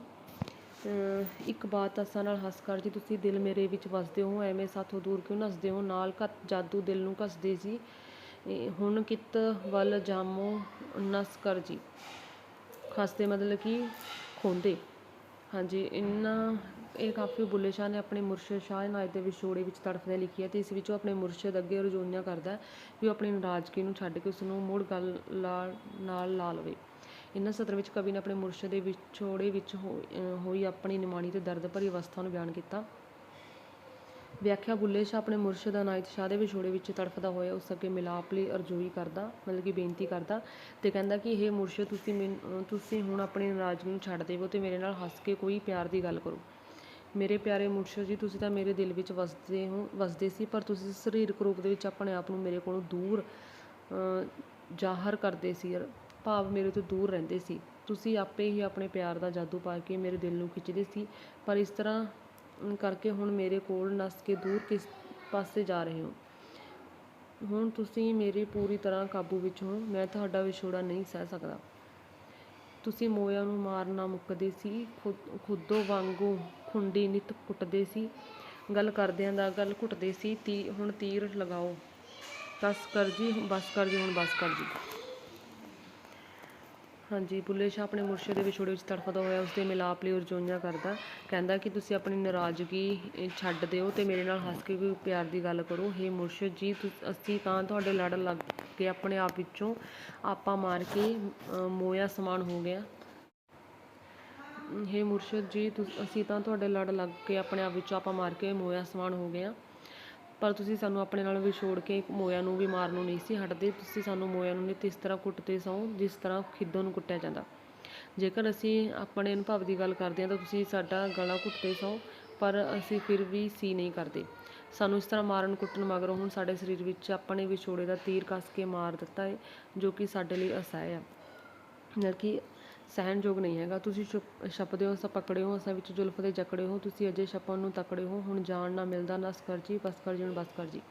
ਇੱਕ ਬਾਤ ਅਸਾਂ ਨਾਲ ਹੱਸ ਕਰ ਜੀ, ਤੁਸੀਂ ਦਿਲ ਮੇਰੇ ਵਿੱਚ ਵਸਦੇ ਹੋ, ਐਵੇਂ ਸਾਥੋਂ ਦੂਰ ਕਿਉਂ ਨੱਸਦੇ ਹੋ? ਨਾਲ ਘੱਟ ਜਾਦੂ ਦਿਲ ਨੂੰ ਘਸਦੇ ਸੀ ਹੁਣ ਕਿਤ ਵੱਲ ਜਾਮੋ, ਨਸ ਕਰ ਜੀ। ਖਸਦੇ ਮਤਲਬ ਕਿ ਖੋਂਦੇ। ਹਾਂਜੀ ਇਹਨਾਂ ਇਹ ਕਾਫੀ ਬੁੱਲੇ ਸ਼ਾਹ ਨੇ ਆਪਣੇ ਮੁਰਸ਼ਦ ਸ਼ਾਹ ਇਨਾਇਤ ਦੇ ਵਿਛੋੜੇ ਵਿੱਚ ਤੜਫਦੇ ਲਿਖੀ ਹੈ ਤੇ ਇਸ ਵਿੱਚ ਉਹ ਆਪਣੇ ਮੁਰਸ਼ਦ ਅੱਗੇ ਰਜੋਈਆਂ ਕਰਦਾ ਵੀ ਉਹ ਆਪਣੀ ਨਾਰਾਜ਼ਗੀ ਨੂੰ ਛੱਡ ਕੇ ਉਸ ਨੂੰ ਮੁੜ ਗੱਲ ਲਾ- ਨਾਲ ਲਾ ਲਵੇ। ਇਹਨਾਂ ਸਤਰ ਵਿੱਚ ਕਵੀ ਨੇ ਆਪਣੇ ਮੁਰਸ਼ਿਦ ਦੇ ਵਿਛੋੜੇ ਵਿੱਚ ਹੋਈ ਆਪਣੀ ਨਿਮਾਣੀ ਤੇ ਦਰਦ ਭਰੀ ਅਵਸਥਾ ਨੂੰ ਬਿਆਨ ਕੀਤਾ। ਵਿਆਖਿਆ ਬੁੱਲੇ ਸ਼ਾਹ ਆਪਣੇ ਮੁਰਸ਼ਿਦ ਅਨਾਇਤ ਸ਼ਾਹ ਦੇ ਵਿਛੋੜੇ ਵਿੱਚ ਤੜਫਦਾ ਹੋਇਆ, ਉਸ ਅੱਗੇ ਮਿਲਾਪ ਲਈ ਅਰਜ਼ੋਈ ਕਰਦਾ, ਮਤਲਬ ਕਿ ਬੇਨਤੀ ਕਰਦਾ ਤੇ ਕਹਿੰਦਾ ਕਿ ਇਹ ਮੁਰਸ਼ਿਦ, ਤੁਸੀਂ ਮੈਨ- ਤੁਸੀਂ ਹੁਣ ਆਪਣੀ ਨਾਰਾਜ਼ਗੀ ਨੂੰ ਛੱਡ ਦੇਵੋ ਤੇ ਮੇਰੇ ਨਾਲ ਹੱਸ ਕੇ ਕੋਈ ਪਿਆਰ ਦੀ ਗੱਲ ਕਰੋ। ਮੇਰੇ ਪਿਆਰੇ ਮੁਰਸ਼ਿਦ ਜੀ, ਤੁਸੀਂ ਤਾਂ ਮੇਰੇ ਦਿਲ ਵਿੱਚ ਵਸਦੇ ਹੋ, ਵਸਦੇ ਸੀ, ਪਰ ਤੁਸੀਂ ਸਰੀਰਕ ਰੂਪ ਦੇ ਵਿੱਚ ਆਪਣੇ ਆਪ ਨੂੰ ਮੇਰੇ ਕੋਲੋਂ ਦੂਰ ਜ਼ਾਹਰ ਕਰਦੇ ਸੀ। ਭਾਵ ਮੇਰੇ ਤੋਂ ਦੂਰ ਰਹਿੰਦੇ ਸੀ। ਤੁਸੀਂ ਆਪੇ ਹੀ ਆਪਣੇ ਪਿਆਰ ਦਾ ਜਾਦੂ ਪਾ ਕੇ ਮੇਰੇ ਦਿਲ ਨੂੰ ਖਿੱਚਦੇ ਸੀ, ਪਰ ਇਸ ਤਰ੍ਹਾਂ ਕਰਕੇ ਹੁਣ ਮੇਰੇ ਕੋਲ ਨੱਸ ਕੇ ਦੂਰ ਕਿਸ ਪਾਸੇ ਜਾ ਰਹੇ ਹੋ? ਹੁਣ ਤੁਸੀਂ ਮੇਰੇ ਪੂਰੀ ਤਰ੍ਹਾਂ ਕਾਬੂ ਵਿੱਚ ਹੋ, ਮੈਂ ਤੁਹਾਡਾ ਵਿਛੋੜਾ ਨਹੀਂ ਸਹਿ ਸਕਦਾ। ਤੁਸੀਂ ਮੋਇਆ ਨੂੰ ਮਾਰਨਾ ਮੁੱਕਦੇ ਸੀ, ਖੁਦ, ਖੁਦੋਂ ਵਾਂਗੂ ਖੁੰਡੀ ਨਿਤ ਕੁੱਟਦੇ ਸੀ। ਗੱਲ ਕਰਦਿਆਂ ਦਾ ਗੱਲ ਘੁੱਟਦੇ ਸੀ, ਤੀ, ਹੁਣ ਤੀਰ ਲਗਾਓ। ਬਸ ਕਰ ਜੀ, ਬਸ ਕਰ ਜੀ, ਹੁਣ ਬਸ ਕਰ ਜੀ। ਹਾਂਜੀ, ਬੁੱਲੇ ਸ਼ਾਹ ਆਪਣੇ ਮੁਰਸ਼ਿਦ ਦੇ ਵਿਛੋੜੇ ਵਿੱਚ ਤੜਫਦਾ ਹੋਇਆ, ਉਸਦੇ ਮਿਲਾਪ ਲਈ ਉਰਜੋਈਆਂ ਕਰਦਾ। ਕਹਿੰਦਾ ਕਿ ਤੁਸੀਂ ਆਪਣੀ ਨਾਰਾਜ਼ਗੀ ਛੱਡ ਦਿਓ ਤੇ ਮੇਰੇ ਨਾਲ ਹੱਸ ਕੇ ਕੋਈ ਪਿਆਰ ਦੀ ਗੱਲ ਕਰੋ। ਹੇ ਮੁਰਸ਼ਿਦ ਜੀ, ਤੁਸ- ਅਸੀਂ ਤਾਂ ਤੁਹਾਡੇ ਲੜ ਲੱਗ ਕੇ ਆਪਣੇ ਆਪ ਵਿੱਚੋਂ। ਆਪਾ ਮਾਰ ਕੇ ਮੋਇਆ ਸਮਾਨ ਹੋ ਗਿਆ। ਹੇ ਮੁਰਸ਼ਿਦ, ਜੀ, ਤੁਸ- ਅਸੀਂ ਤਾਂ ਤੁਹਾਡੇ ਲੜ ਲੱਗ ਕੇ ਆਪਣੇ ਆਪ ਵਿੱਚੋਂ। ਆਪਾ ਮਾਰ ਕੇ ਮੋਇਆ ਸਮਾਨ ਹੋ ਗਿਆ। ਪਰ ਤੁਸੀਂ ਸਾਨੂੰ ਆਪਣੇ ਨਾਲ ਵਿਛੋੜ ਕੇ ਮੋਇਆ ਨੂੰ ਵੀ ਮਾਰਨ ਨੂੰ ਨਹੀਂ ਸੀ ਹਟਦੇ। ਤੁਸੀਂ ਸਾਨੂੰ ਮੋਇਆ ਨੂੰ ਨਹੀਂ ਇਸ ਤਰ੍ਹਾਂ ਕੁੱਟਦੇ ਸੌ, ਜਿਸ ਤਰ੍ਹਾਂ ਖਿੱਦੋਂ ਨੂੰ ਕੁੱਟਿਆ ਜਾਂਦਾ। ਜੇਕਰ ਅਸੀਂ ਆਪਣੇ ਅਨੁਭਵ ਦੀ ਗੱਲ ਕਰਦੇ ਹਾਂ ਤਾਂ ਤੁਸੀਂ ਸਾਡਾ ਗਲਾ ਘੁੱਟਦੇ ਸੌ, ਪਰ ਅਸੀਂ ਫਿਰ ਵੀ ਸੀ ਨਹੀਂ ਕਰਦੇ। ਸਾਨੂੰ ਇਸ ਤਰ੍ਹਾਂ ਮਾਰਨ ਕੁੱਟਣ ਮਗਰੋਂ ਹੁਣ ਸਾਡੇ ਸਰੀਰ ਵਿੱਚ ਆਪਣੇ ਵਿਛੋੜੇ ਦਾ ਤੀਰ ਕੱਸ ਕੇ ਮਾਰ ਦਿੱਤਾ ਹੈ ਜੋ ਕਿ ਸਾਡੇ ਲਈ ਅਸਹਿ ਆ। ਕਿ ਸਹਿਣਯੋਗ ਨਹੀਂ ਹੈਗਾ। ਤੁਸੀਂ ਛੁਪ, ਛਪਦੇ ਹੋ, ਸਾ ਪਕੜੇ ਹੋ ਅਸਾਂ ਵਿੱਚ ਜ਼ੁਲਫ ਦੇ ਜਕੜੇ ਹੋ, ਤੁਸੀਂ ਅਜੇ ਛਪਣ ਨੂੰ ਤਕੜੇ ਹੋ। ਹੁਣ ਜਾਣ ਨਾ ਮਿਲਦਾ ਨਸ ਕਰ ਜੀ, ਬਸ ਕਰ ਜੀ, ਹੁਣ ਬਸ ਕਰ ਜੀ।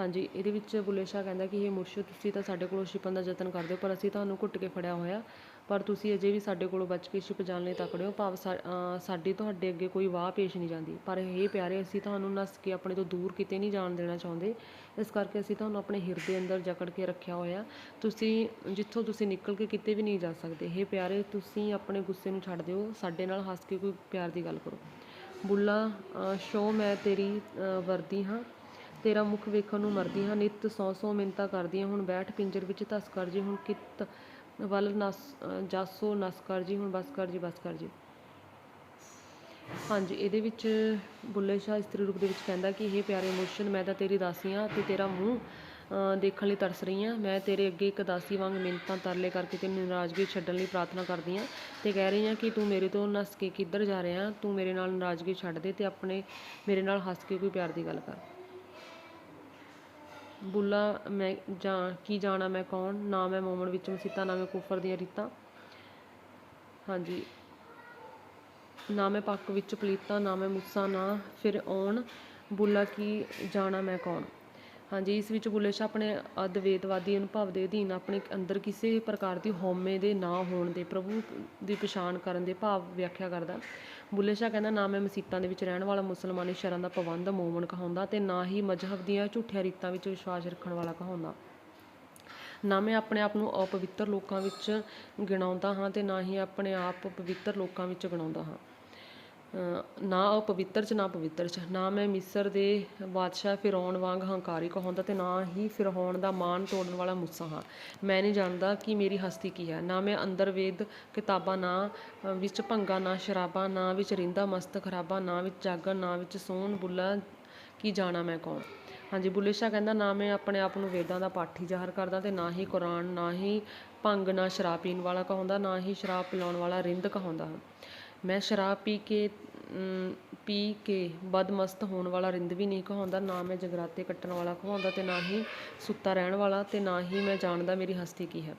ਹਾਂਜੀ, ਇਹਦੇ ਵਿੱਚ ਬੁੱਲੇ ਸ਼ਾਹ ਕਹਿੰਦਾ ਕਿ ਇਹ ਮੁਰਸ਼ਿਦ, ਤੁਸੀਂ ਤਾਂ ਸਾਡੇ ਕੋਲੋਂ ਛਿਪਣ ਦਾ ਯਤਨ ਕਰਦੇ ਹੋ, ਪਰ ਅਸੀਂ ਤੁਹਾਨੂੰ ਘੁੱਟ ਕੇ ਫੜਿਆ ਹੋਇਆ। ਪਰ ਤੁਸੀਂ ਅਜੇ ਵੀ ਸਾਡੇ ਕੋਲੋਂ ਬਚ ਕੇ ਛਿਪ ਜਾਣ ਲਈ ਤਕੜੇ ਹੋ। ਭਾਵ ਸਾਡੀ ਤੁਹਾਡੇ ਅੱਗੇ ਕੋਈ ਵਾਹ ਪੇਸ਼ ਨਹੀਂ ਜਾਂਦੀ। ਪਰ ਇਹ ਪਿਆਰੇ, ਅਸੀਂ ਤੁਹਾਨੂੰ ਨਸ ਕੇ ਆਪਣੇ ਤੋਂ ਦੂਰ ਕਿਤੇ ਨਹੀਂ ਜਾਣ ਦੇਣਾ ਚਾਹੁੰਦੇ। ਇਸ ਕਰਕੇ ਅਸੀਂ ਤੁਹਾਨੂੰ ਆਪਣੇ ਹਿਰਦੇ ਅੰਦਰ ਜਕੜ ਕੇ ਰੱਖਿਆ ਹੋਇਆ। ਤੁਸੀਂ ਜਿੱਥੋਂ ਤੁਸੀਂ ਨਿਕਲ ਕੇ ਕਿਤੇ ਵੀ ਨਹੀਂ ਜਾ ਸਕਦੇ। ਇਹ ਪਿਆਰੇ, ਤੁਸੀਂ ਆਪਣੇ ਗੁੱਸੇ ਨੂੰ ਛੱਡ ਦਿਓ। ਸਾਡੇ ਨਾਲ ਹੱਸ ਕੇ ਕੋਈ ਪਿਆਰ ਦੀ ਗੱਲ ਕਰੋ। ਬੁੱਲਾ, ਅਹ ਸ਼ੋ, ਮੈਂ ਤੇਰੀ ਵਰਦੀ ਹਾਂ। ਤੇਰਾ ਮੁਖ ਵੇਖਣ ਨੂੰ ਮਰਦੀ ਹਾਂ। ਨਿਤ ਸੌ ਸੌ ਮਿੰਤਾ ਕਰਦੀ ਹਾਂ। ਹੁਣ ਬੈਠ ਪਿੰਜਰ ਵਿੱਚ ਧਸ ਕਰ ਜੀ। ਹੁਣ ਕਿਤ ਵੱਲ ਨਸ, ਅਹ, ਜਾਸੋ ਨਸ ਕਰ ਜੀ, ਹੁਣ ਬਸ ਕਰ ਜੀ ਬਸ ਕਰ ਜੀ। ਹਾਂਜੀ, ਇਹਦੇ ਵਿੱਚ ਬੁੱਲੇ ਸ਼ਾਹ ਇਸਤਰੀ ਰੂਪ ਦੇ ਵਿੱਚ ਕਹਿੰਦਾ ਕਿ ਇਹ ਪਿਆਰੇ ਮੁਰਸ਼ਿਦ, ਮੈਂ ਤਾਂ ਤੇਰੀ ਦਾਸੀ ਹਾਂ ਤੇ ਤੇਰਾ ਮੂੰਹ ਦੇਖਣ ਲਈ ਤਰਸ ਰਹੀ ਹਾਂ। ਮੈਂ ਤੇਰੇ ਅੱਗੇ ਇੱਕ ਦਾਸੀ ਵਾਂਗ ਮਿੰਨਤਾਂ ਤਰਲੇ ਕਰਕੇ ਤੇਰੀ ਨਾਰਾਜ਼ਗੀ ਛੱਡਣ ਲਈ ਪ੍ਰਾਰਥਨਾ ਕਰਦੀ ਹਾਂ ਤੇ ਕਹਿ ਰਹੀ ਹਾਂ ਕਿ ਤੂੰ ਮੇਰੇ ਤੋਂ ਨੱਸ ਕੇ ਕਿੱਧਰ ਜਾ ਰਿਹਾ। ਤੂੰ ਮੇਰੇ ਨਾਲ ਨਾਰਾਜ਼ਗੀ ਛੱਡ ਦੇ ਤੇ ਆਪਣੇ, ਮੇਰੇ ਨਾਲ ਹੱਸ ਕੇ ਕੋਈ ਪਿਆਰ ਦੀ ਗੱਲ ਕਰ। ਬੁੱਲਾ, ਮੈਂ ਜਾਂ ਕੀ ਜਾਣਾ, ਮੈਂ ਕੌਣ? ਨਾ ਮੈਂ ਮੋਮਨ ਵਿੱਚ ਮਸੀਤਾ, ਨਾ ਮੈਂ ਕੁਫਰ ਦੀਆਂ ਰੀਤਾਂ। ਹਾਂਜੀ। ਨਾ ਮੈਂ ਪੱਕ ਵਿੱਚ ਪਲੀਤਾ, ਨਾ ਮੈਂ ਮੁੱਸਾ, ਨਾ ਫਿਰ ਆਉਣ ਬੁੱਲਾ ਕੀ ਜਾਣਾ, ਮੈਂ ਕੌਣ? ਹਾਂਜੀ, ਇਸ ਵਿੱਚ ਬੁੱਲੇ ਸ਼ਾਹ ਆਪਣੇ ਅਦਵੈਤਵਾਦੀ ਅਨੁਭਵ ਦੇ ਅਧੀਨ ਆਪਣੇ ਅੰਦਰ ਕਿਸੇ ਪ੍ਰਕਾਰ ਦੀ ਹਉਮੈ ਦੇ ਨਾ ਹੋਣ ਦੇ, ਪ੍ਰਭੂ ਦੀ ਪਛਾਣ ਕਰਨ ਦੇ ਭਾਵ ਵਿਆਖਿਆ ਕਰਦਾ। ਬੁੱਲੇ ਸ਼ਾਹ ਕਹਿੰਦਾ, ਨਾ ਮੈਂ ਮਸੀਤਾਂ ਦੇ ਵਿੱਚ ਰਹਿਣ ਵਾਲਾ, ਮੁਸਲਮਾਨੀ ਸ਼ਰਾਂ ਦਾ ਪਾਬੰਦ ਮੋਮਨ ਕਹਾਉਂਦਾ ਤੇ ਨਾ ਹੀ ਮਜ਼ਹਬ ਦੀਆਂ ਝੂਠੀਆਂ ਰੀਤਾਂ ਵਿੱਚ ਵਿਸ਼ਵਾਸ ਰੱਖਣ ਵਾਲਾ ਕਹਾਉਂਦਾ। ਨਾ ਮੈਂ ਆਪਣੇ ਆਪ ਨੂੰ ਅਪਵਿੱਤਰ ਲੋਕਾਂ ਵਿੱਚ ਗਿਣਾਉਂਦਾ ਹਾਂ ਤੇ ਨਾ ਹੀ ਆਪਣੇ ਆਪ ਪਵਿੱਤਰ ਲੋਕਾਂ ਵਿੱਚ ਗਿਣਾਉਂਦਾ ਹਾਂ। ਨਾ ਉਹ ਪਵਿੱਤਰ ਚ, ਨਾ ਪਵਿੱਤਰ ਚ। ਨਾ ਮੈਂ ਮਿਸਰ ਦੇ ਬਾਦਸ਼ਾਹ ਫਿਰੌਨ ਵਾਂਗ ਹੰਕਾਰੀ ਕਹਾਉਂਦਾ ਤੇ ਨਾ ਹੀ ਫਿਰੌਨ ਦਾ ਮਾਨ ਤੋੜਨ ਵਾਲਾ ਮੂਸਾ ਹਾਂ। ਮੈਂ ਨਹੀਂ ਜਾਣਦਾ ਕਿ ਮੇਰੀ ਹਸਤੀ ਕੀ ਹੈ। ਨਾ ਮੈਂ ਅੰਦਰ ਵੇਦ ਕਿਤਾਬਾਂ, ਨਾ ਵਿੱਚ ਭੰਗਾ, ਨਾ ਸ਼ਰਾਬਾਂ, ਨਾ ਵਿੱਚ ਰਿੰਦਾ ਮਸਤ ਖਰਾਬਾਂ, ਨਾ ਵਿੱਚ ਜਾਗਣ, ਨਾ ਵਿੱਚ ਸੋਹਣ ਬੁੱਲਾ ਕੀ ਜਾਣਾ ਮੈਂ ਕੌਣ? ਹਾਂਜੀ, ਬੁੱਲੇ ਸ਼ਾਹ ਕਹਿੰਦਾ, ਨਾ ਮੈਂ ਆਪਣੇ ਆਪ ਨੂੰ ਵੇਦਾਂ ਦਾ ਪਾਠੀ ਜ਼ਾਹਰ ਕਰਦਾ ਤੇ ਨਾ ਹੀ ਕੁਰਾਨ, ਨਾ ਹੀ ਭੰਗ, ਨਾ ਸ਼ਰਾਬ ਪੀਣ ਵਾਲਾ ਕਹਾਉਂਦਾ, ਨਾ ਹੀ ਸ਼ਰਾਬ ਪਿਲਾਉਣ ਵਾਲਾ ਰਿੰਦ ਕਹਾਉਂਦਾ। ਹਾਂ ਮੈਂ ਸ਼ਰਾਬ ਪੀ ਕੇ ਪੀ ਕੇ ਬਦਮਸਤ ਹੋਣ ਵਾਲਾ ਰਿੰਦ ਵੀ ਨਹੀਂ ਕਹਾਉਂਦਾ, ਨਾ ਮੈਂ ਜਗਰਾਤੇ ਕੱਟਣ ਵਾਲਾ ਕਹਾਉਂਦਾ ਤੇ ਨਾ ਹੀ ਸੁੱਤਾ ਰਹਿਣ ਵਾਲਾ ਤੇ ਨਾ ਹੀ ਮੈਂ ਜਾਣਦਾ ਮੇਰੀ ਹਸਤੀ ਕੀ ਹੈ।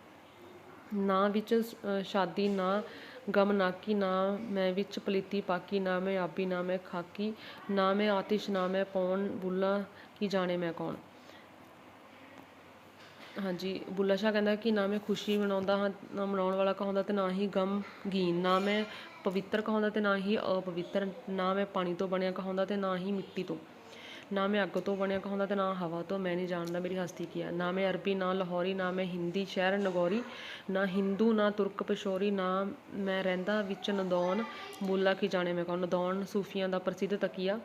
ਨਾ ਵਿੱਚ ਸ਼ਾਦੀ, ਨਾ ਗਮਨਾਕੀ, ਨਾ ਮੈਂ ਵਿੱਚ ਪਲੀਤੀ ਪਾਕੀ, ਨਾ ਮੈਂ ਆਬੀ, ਨਾ ਮੈਂ ਖਾਕੀ, ਨਾ ਮੈਂ ਆਤਿਸ਼, ਨਾ ਮੈਂ ਪੌਣ, ਬੁੱਲਾ ਕੀ ਜਾਣੇ ਮੈਂ ਕੌਣ। ਹਾਂਜੀ, ਬੁੱਲਾ ਸ਼ਾਹ ਕਹਿੰਦਾ ਕਿ ਨਾ ਮੈਂ ਖੁਸ਼ੀ ਮਨਾਉਂਦਾ ਹਾਂ, ਨਾ ਮਨਾਉਣ ਵਾਲਾ ਕਹਾਉਂਦਾ ਤੇ ਨਾ ਹੀ ਗਮ ਗੀਨ ਨਾ ਮੈਂ ਪਵਿੱਤਰ ਕਹਾਉਂਦਾ ਤੇ ਨਾ ਹੀ ਅਪਵਿੱਤਰ, ਨਾ ਮੈਂ ਪਾਣੀ ਤੋਂ ਬਣਿਆ ਕਹਾਉਂਦਾ ਤੇ ਨਾ ਹੀ ਮਿੱਟੀ ਤੋਂ। ਨਾ ਮੈਂ ਅੱਗ ਤੋਂ ਬਣਿਆ ਕਹਾਉਂਦਾ ਤੇ ਨਾ ਹਵਾ ਤੋਂ, ਮੈਂ ਨਹੀਂ ਜਾਣਦਾ ਮੇਰੀ ਹਸਤੀ ਕੀ ਹੈ। ਨਾ ਮੈਂ ਅਰਬੀ, ਨਾ ਲਾਹੌਰੀ, ਨਾ ਮੈਂ ਹਿੰਦੀ, ਸ਼ਹਿਰ ਨਗੌਰੀ, ਨਾ ਹਿੰਦੂ, ਨਾ ਤੁਰਕ ਪਸ਼ੋਰੀ ਨਾ ਮੈਂ ਰਹਿੰਦਾ ਵਿੱਚ ਨਦੌਨ ਬੁੱਲਾ ਕੀ ਜਾਣੇ ਮੈਂ ਕੌਣ? ਨਦੌਨ ਸੂਫੀਆਂ ਦਾ ਪ੍ਰਸਿੱਧ ਤਕੀਆ।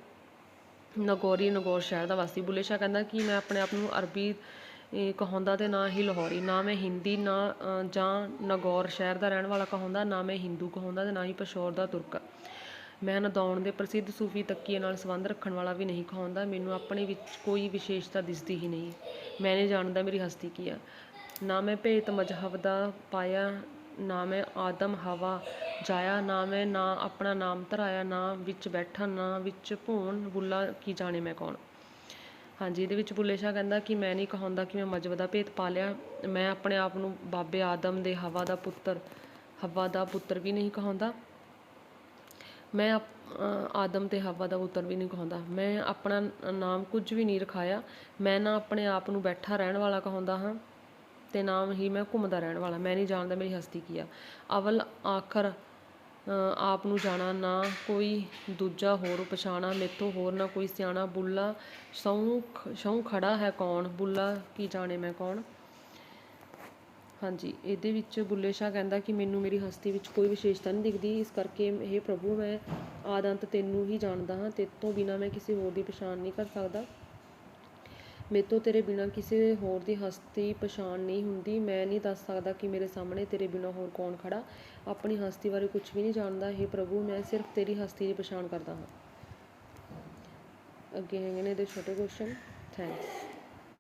ਨਗੌਰੀ, ਨਗੌਰ ਸ਼ਹਿਰ ਦਾ ਵਾਸੀ ਬੁੱਲੇ ਸ਼ਾਹ ਕਹਿੰਦਾ ਕਿ ਮੈਂ ਆਪਣੇ ਆਪ ਨੂੰ ਅਰਬੀ ਇਹ ਕਹਾਉਂਦਾ ਤੇ ਨਾ ਹੀ ਲਾਹੌਰੀ, ਨਾ ਮੈਂ ਹਿੰਦੀ, ਨਾ ਜਾਂ ਨਗੌਰ ਸ਼ਹਿਰ ਦਾ ਰਹਿਣ ਵਾਲਾ ਕਹਾਉਂਦਾ, ਨਾ ਮੈਂ ਹਿੰਦੂ ਕਹਾਉਂਦਾ ਤੇ ਨਾ ਹੀ ਪਸ਼ੌਰ ਦਾ ਤੁਰਕ। ਮੈਂ ਨਦੌਣ ਦੇ ਪ੍ਰਸਿੱਧ ਸੂਫੀ ਤੱਕੀਏ ਨਾਲ ਸੰਬੰਧ ਰੱਖਣ ਵਾਲਾ ਵੀ ਨਹੀਂ ਕਹਾਉਂਦਾ, ਮੈਨੂੰ ਆਪਣੇ ਵਿੱਚ ਕੋਈ ਵਿਸ਼ੇਸ਼ਤਾ ਦਿਸਦੀ ਹੀ ਨਹੀਂ। ਮੈਂ ਨਹੀਂ ਜਾਣਦਾ ਮੇਰੀ ਹਸਤੀ ਕੀ ਆ। ਨਾ ਮੈਂ ਭੇਤ ਮਜ਼ਹਬ ਦਾ ਪਾਇਆ, ਨਾ ਮੈਂ ਆਦਮ ਹਵਾ ਜਾਇਆ, ਨਾ ਮੈਂ ਨਾ ਆਪਣਾ ਨਾਮ ਧਰਾਇਆ, ਨਾ ਵਿੱਚ ਬੈਠਾ, ਨਾ ਵਿੱਚ ਭੂਣ ਬੁੱਲਾ ਕੀ ਜਾਣੇ ਮੈਂ ਕੌਣ? ਹਾਂਜੀ, ਇਹਦੇ ਵਿੱਚ ਬੁੱਲੇ ਸ਼ਾਹ ਕਹਿੰਦਾ ਕਿ ਮੈਂ ਨਹੀਂ ਕਹਾਉਂਦਾ ਕਿ ਮੈਂ ਮਜ਼ਹਬ ਦਾ ਭੇਤ ਪਾ ਲਿਆ। ਮੈਂ ਆਪਣੇ ਆਪ ਨੂੰ ਬਾਬੇ ਆਦਮ ਦੇ ਹਵਾ ਦਾ ਪੁੱਤਰ, ਹਵਾ ਦਾ ਪੁੱਤਰ ਵੀ ਨਹੀਂ ਕਹਾਉਂਦਾ। ਮੈਂ ਆਪ- ਆਦਮ ਤੇ ਹਵਾ ਦਾ ਪੁੱਤਰ ਵੀ ਨਹੀਂ ਕਹਾਉਂਦਾ। ਮੈਂ ਆਪਣਾ ਨਾਮ ਕੁਝ ਵੀ ਨਹੀਂ ਰਖਾਇਆ। ਮੈਂ ਨਾ ਆਪਣੇ ਆਪ ਨੂੰ ਬੈਠਾ ਰਹਿਣ ਵਾਲਾ ਕਹਾਉਂਦਾ ਹਾਂ ਤੇ ਨਾ ਹੀ ਮੈਂ ਘੁੰਮਦਾ ਰਹਿਣ ਵਾਲਾ। ਮੈਂ ਨਹੀਂ ਜਾਣਦਾ ਮੇਰੀ ਹਸਤੀ ਕੀ ਆ। ਅਵਲ ਆਖਰ ਆਪ ਨੂੰ ਜਾਣਾ ਨਾ ਕੋਈ ਦੂਜਾ ਹੋਰ ਪਛਾਣਾ, ਮੇਥੋਂ ਹੋਰ ਨਾ ਕੋਈ ਸਿਆਣਾ ਬੁੱਲਾ। ਸਹੁੰ ਖ- ਖੜਾ ਹੈ ਕੌਣ? ਬੁੱਲਾ ਕੀ ਜਾਣੇ ਮੈਂ ਕੌਣ? ਹਾਂਜੀ, ਇਹਦੇ ਵਿੱਚ ਬੁੱਲੇ ਸ਼ਾਹ ਕਹਿੰਦਾ ਕਿ ਮੈਨੂੰ ਮੇਰੀ ਹਸਤੀ ਵਿੱਚ ਕੋਈ ਵਿਸ਼ੇਸ਼ਤਾ ਨਹੀਂ ਦਿਖਦੀ। ਇਸ ਕਰਕੇ ਇਹ ਪ੍ਰਭੂ, ਮੈਂ ਆਦ ਤੈਨੂੰ ਹੀ ਜਾਣਦਾ ਹਾਂ। ਤੇਰੇ ਤੋਂ ਬਿਨਾ ਮੈਂ ਕਿਸੇ ਹੋਰ ਦੀ ਪਛਾਣ ਨਹੀਂ ਕਰ ਸਕਦਾ। ਮੇਰੇ ਤੋਂ ਤੇਰੇ ਬਿਨਾ ਕਿਸੇ ਹੋਰ ਦੀ ਹਸਤੀ ਪਛਾਣ ਨਹੀਂ ਹੁੰਦੀ। ਮੈਂ ਨਹੀਂ ਦੱਸ ਸਕਦਾ ਕਿ ਮੇਰੇ ਸਾਹਮਣੇ ਤੇਰੇ ਬਿਨਾ ਹੋਰ ਕੌਣ ਖੜਾ। ਆਪਣੀ ਹਸਤੀ ਬਾਰੇ ਕੁਝ ਵੀ ਨਹੀਂ ਜਾਣਦਾ। ਇਹ ਪ੍ਰਭੂ, ਮੈਂ ਸਿਰਫ ਤੇਰੀ ਹਸਤੀ ਦੀ ਪਛਾਣ ਕਰਦਾ ਹਾਂ। ਅੱਗੇ ਹੈਗੇ ਨੇ ਇਹਦੇ ਛੋਟੇ ਕੁਐਸਚਨ ਥੈਂਕਸ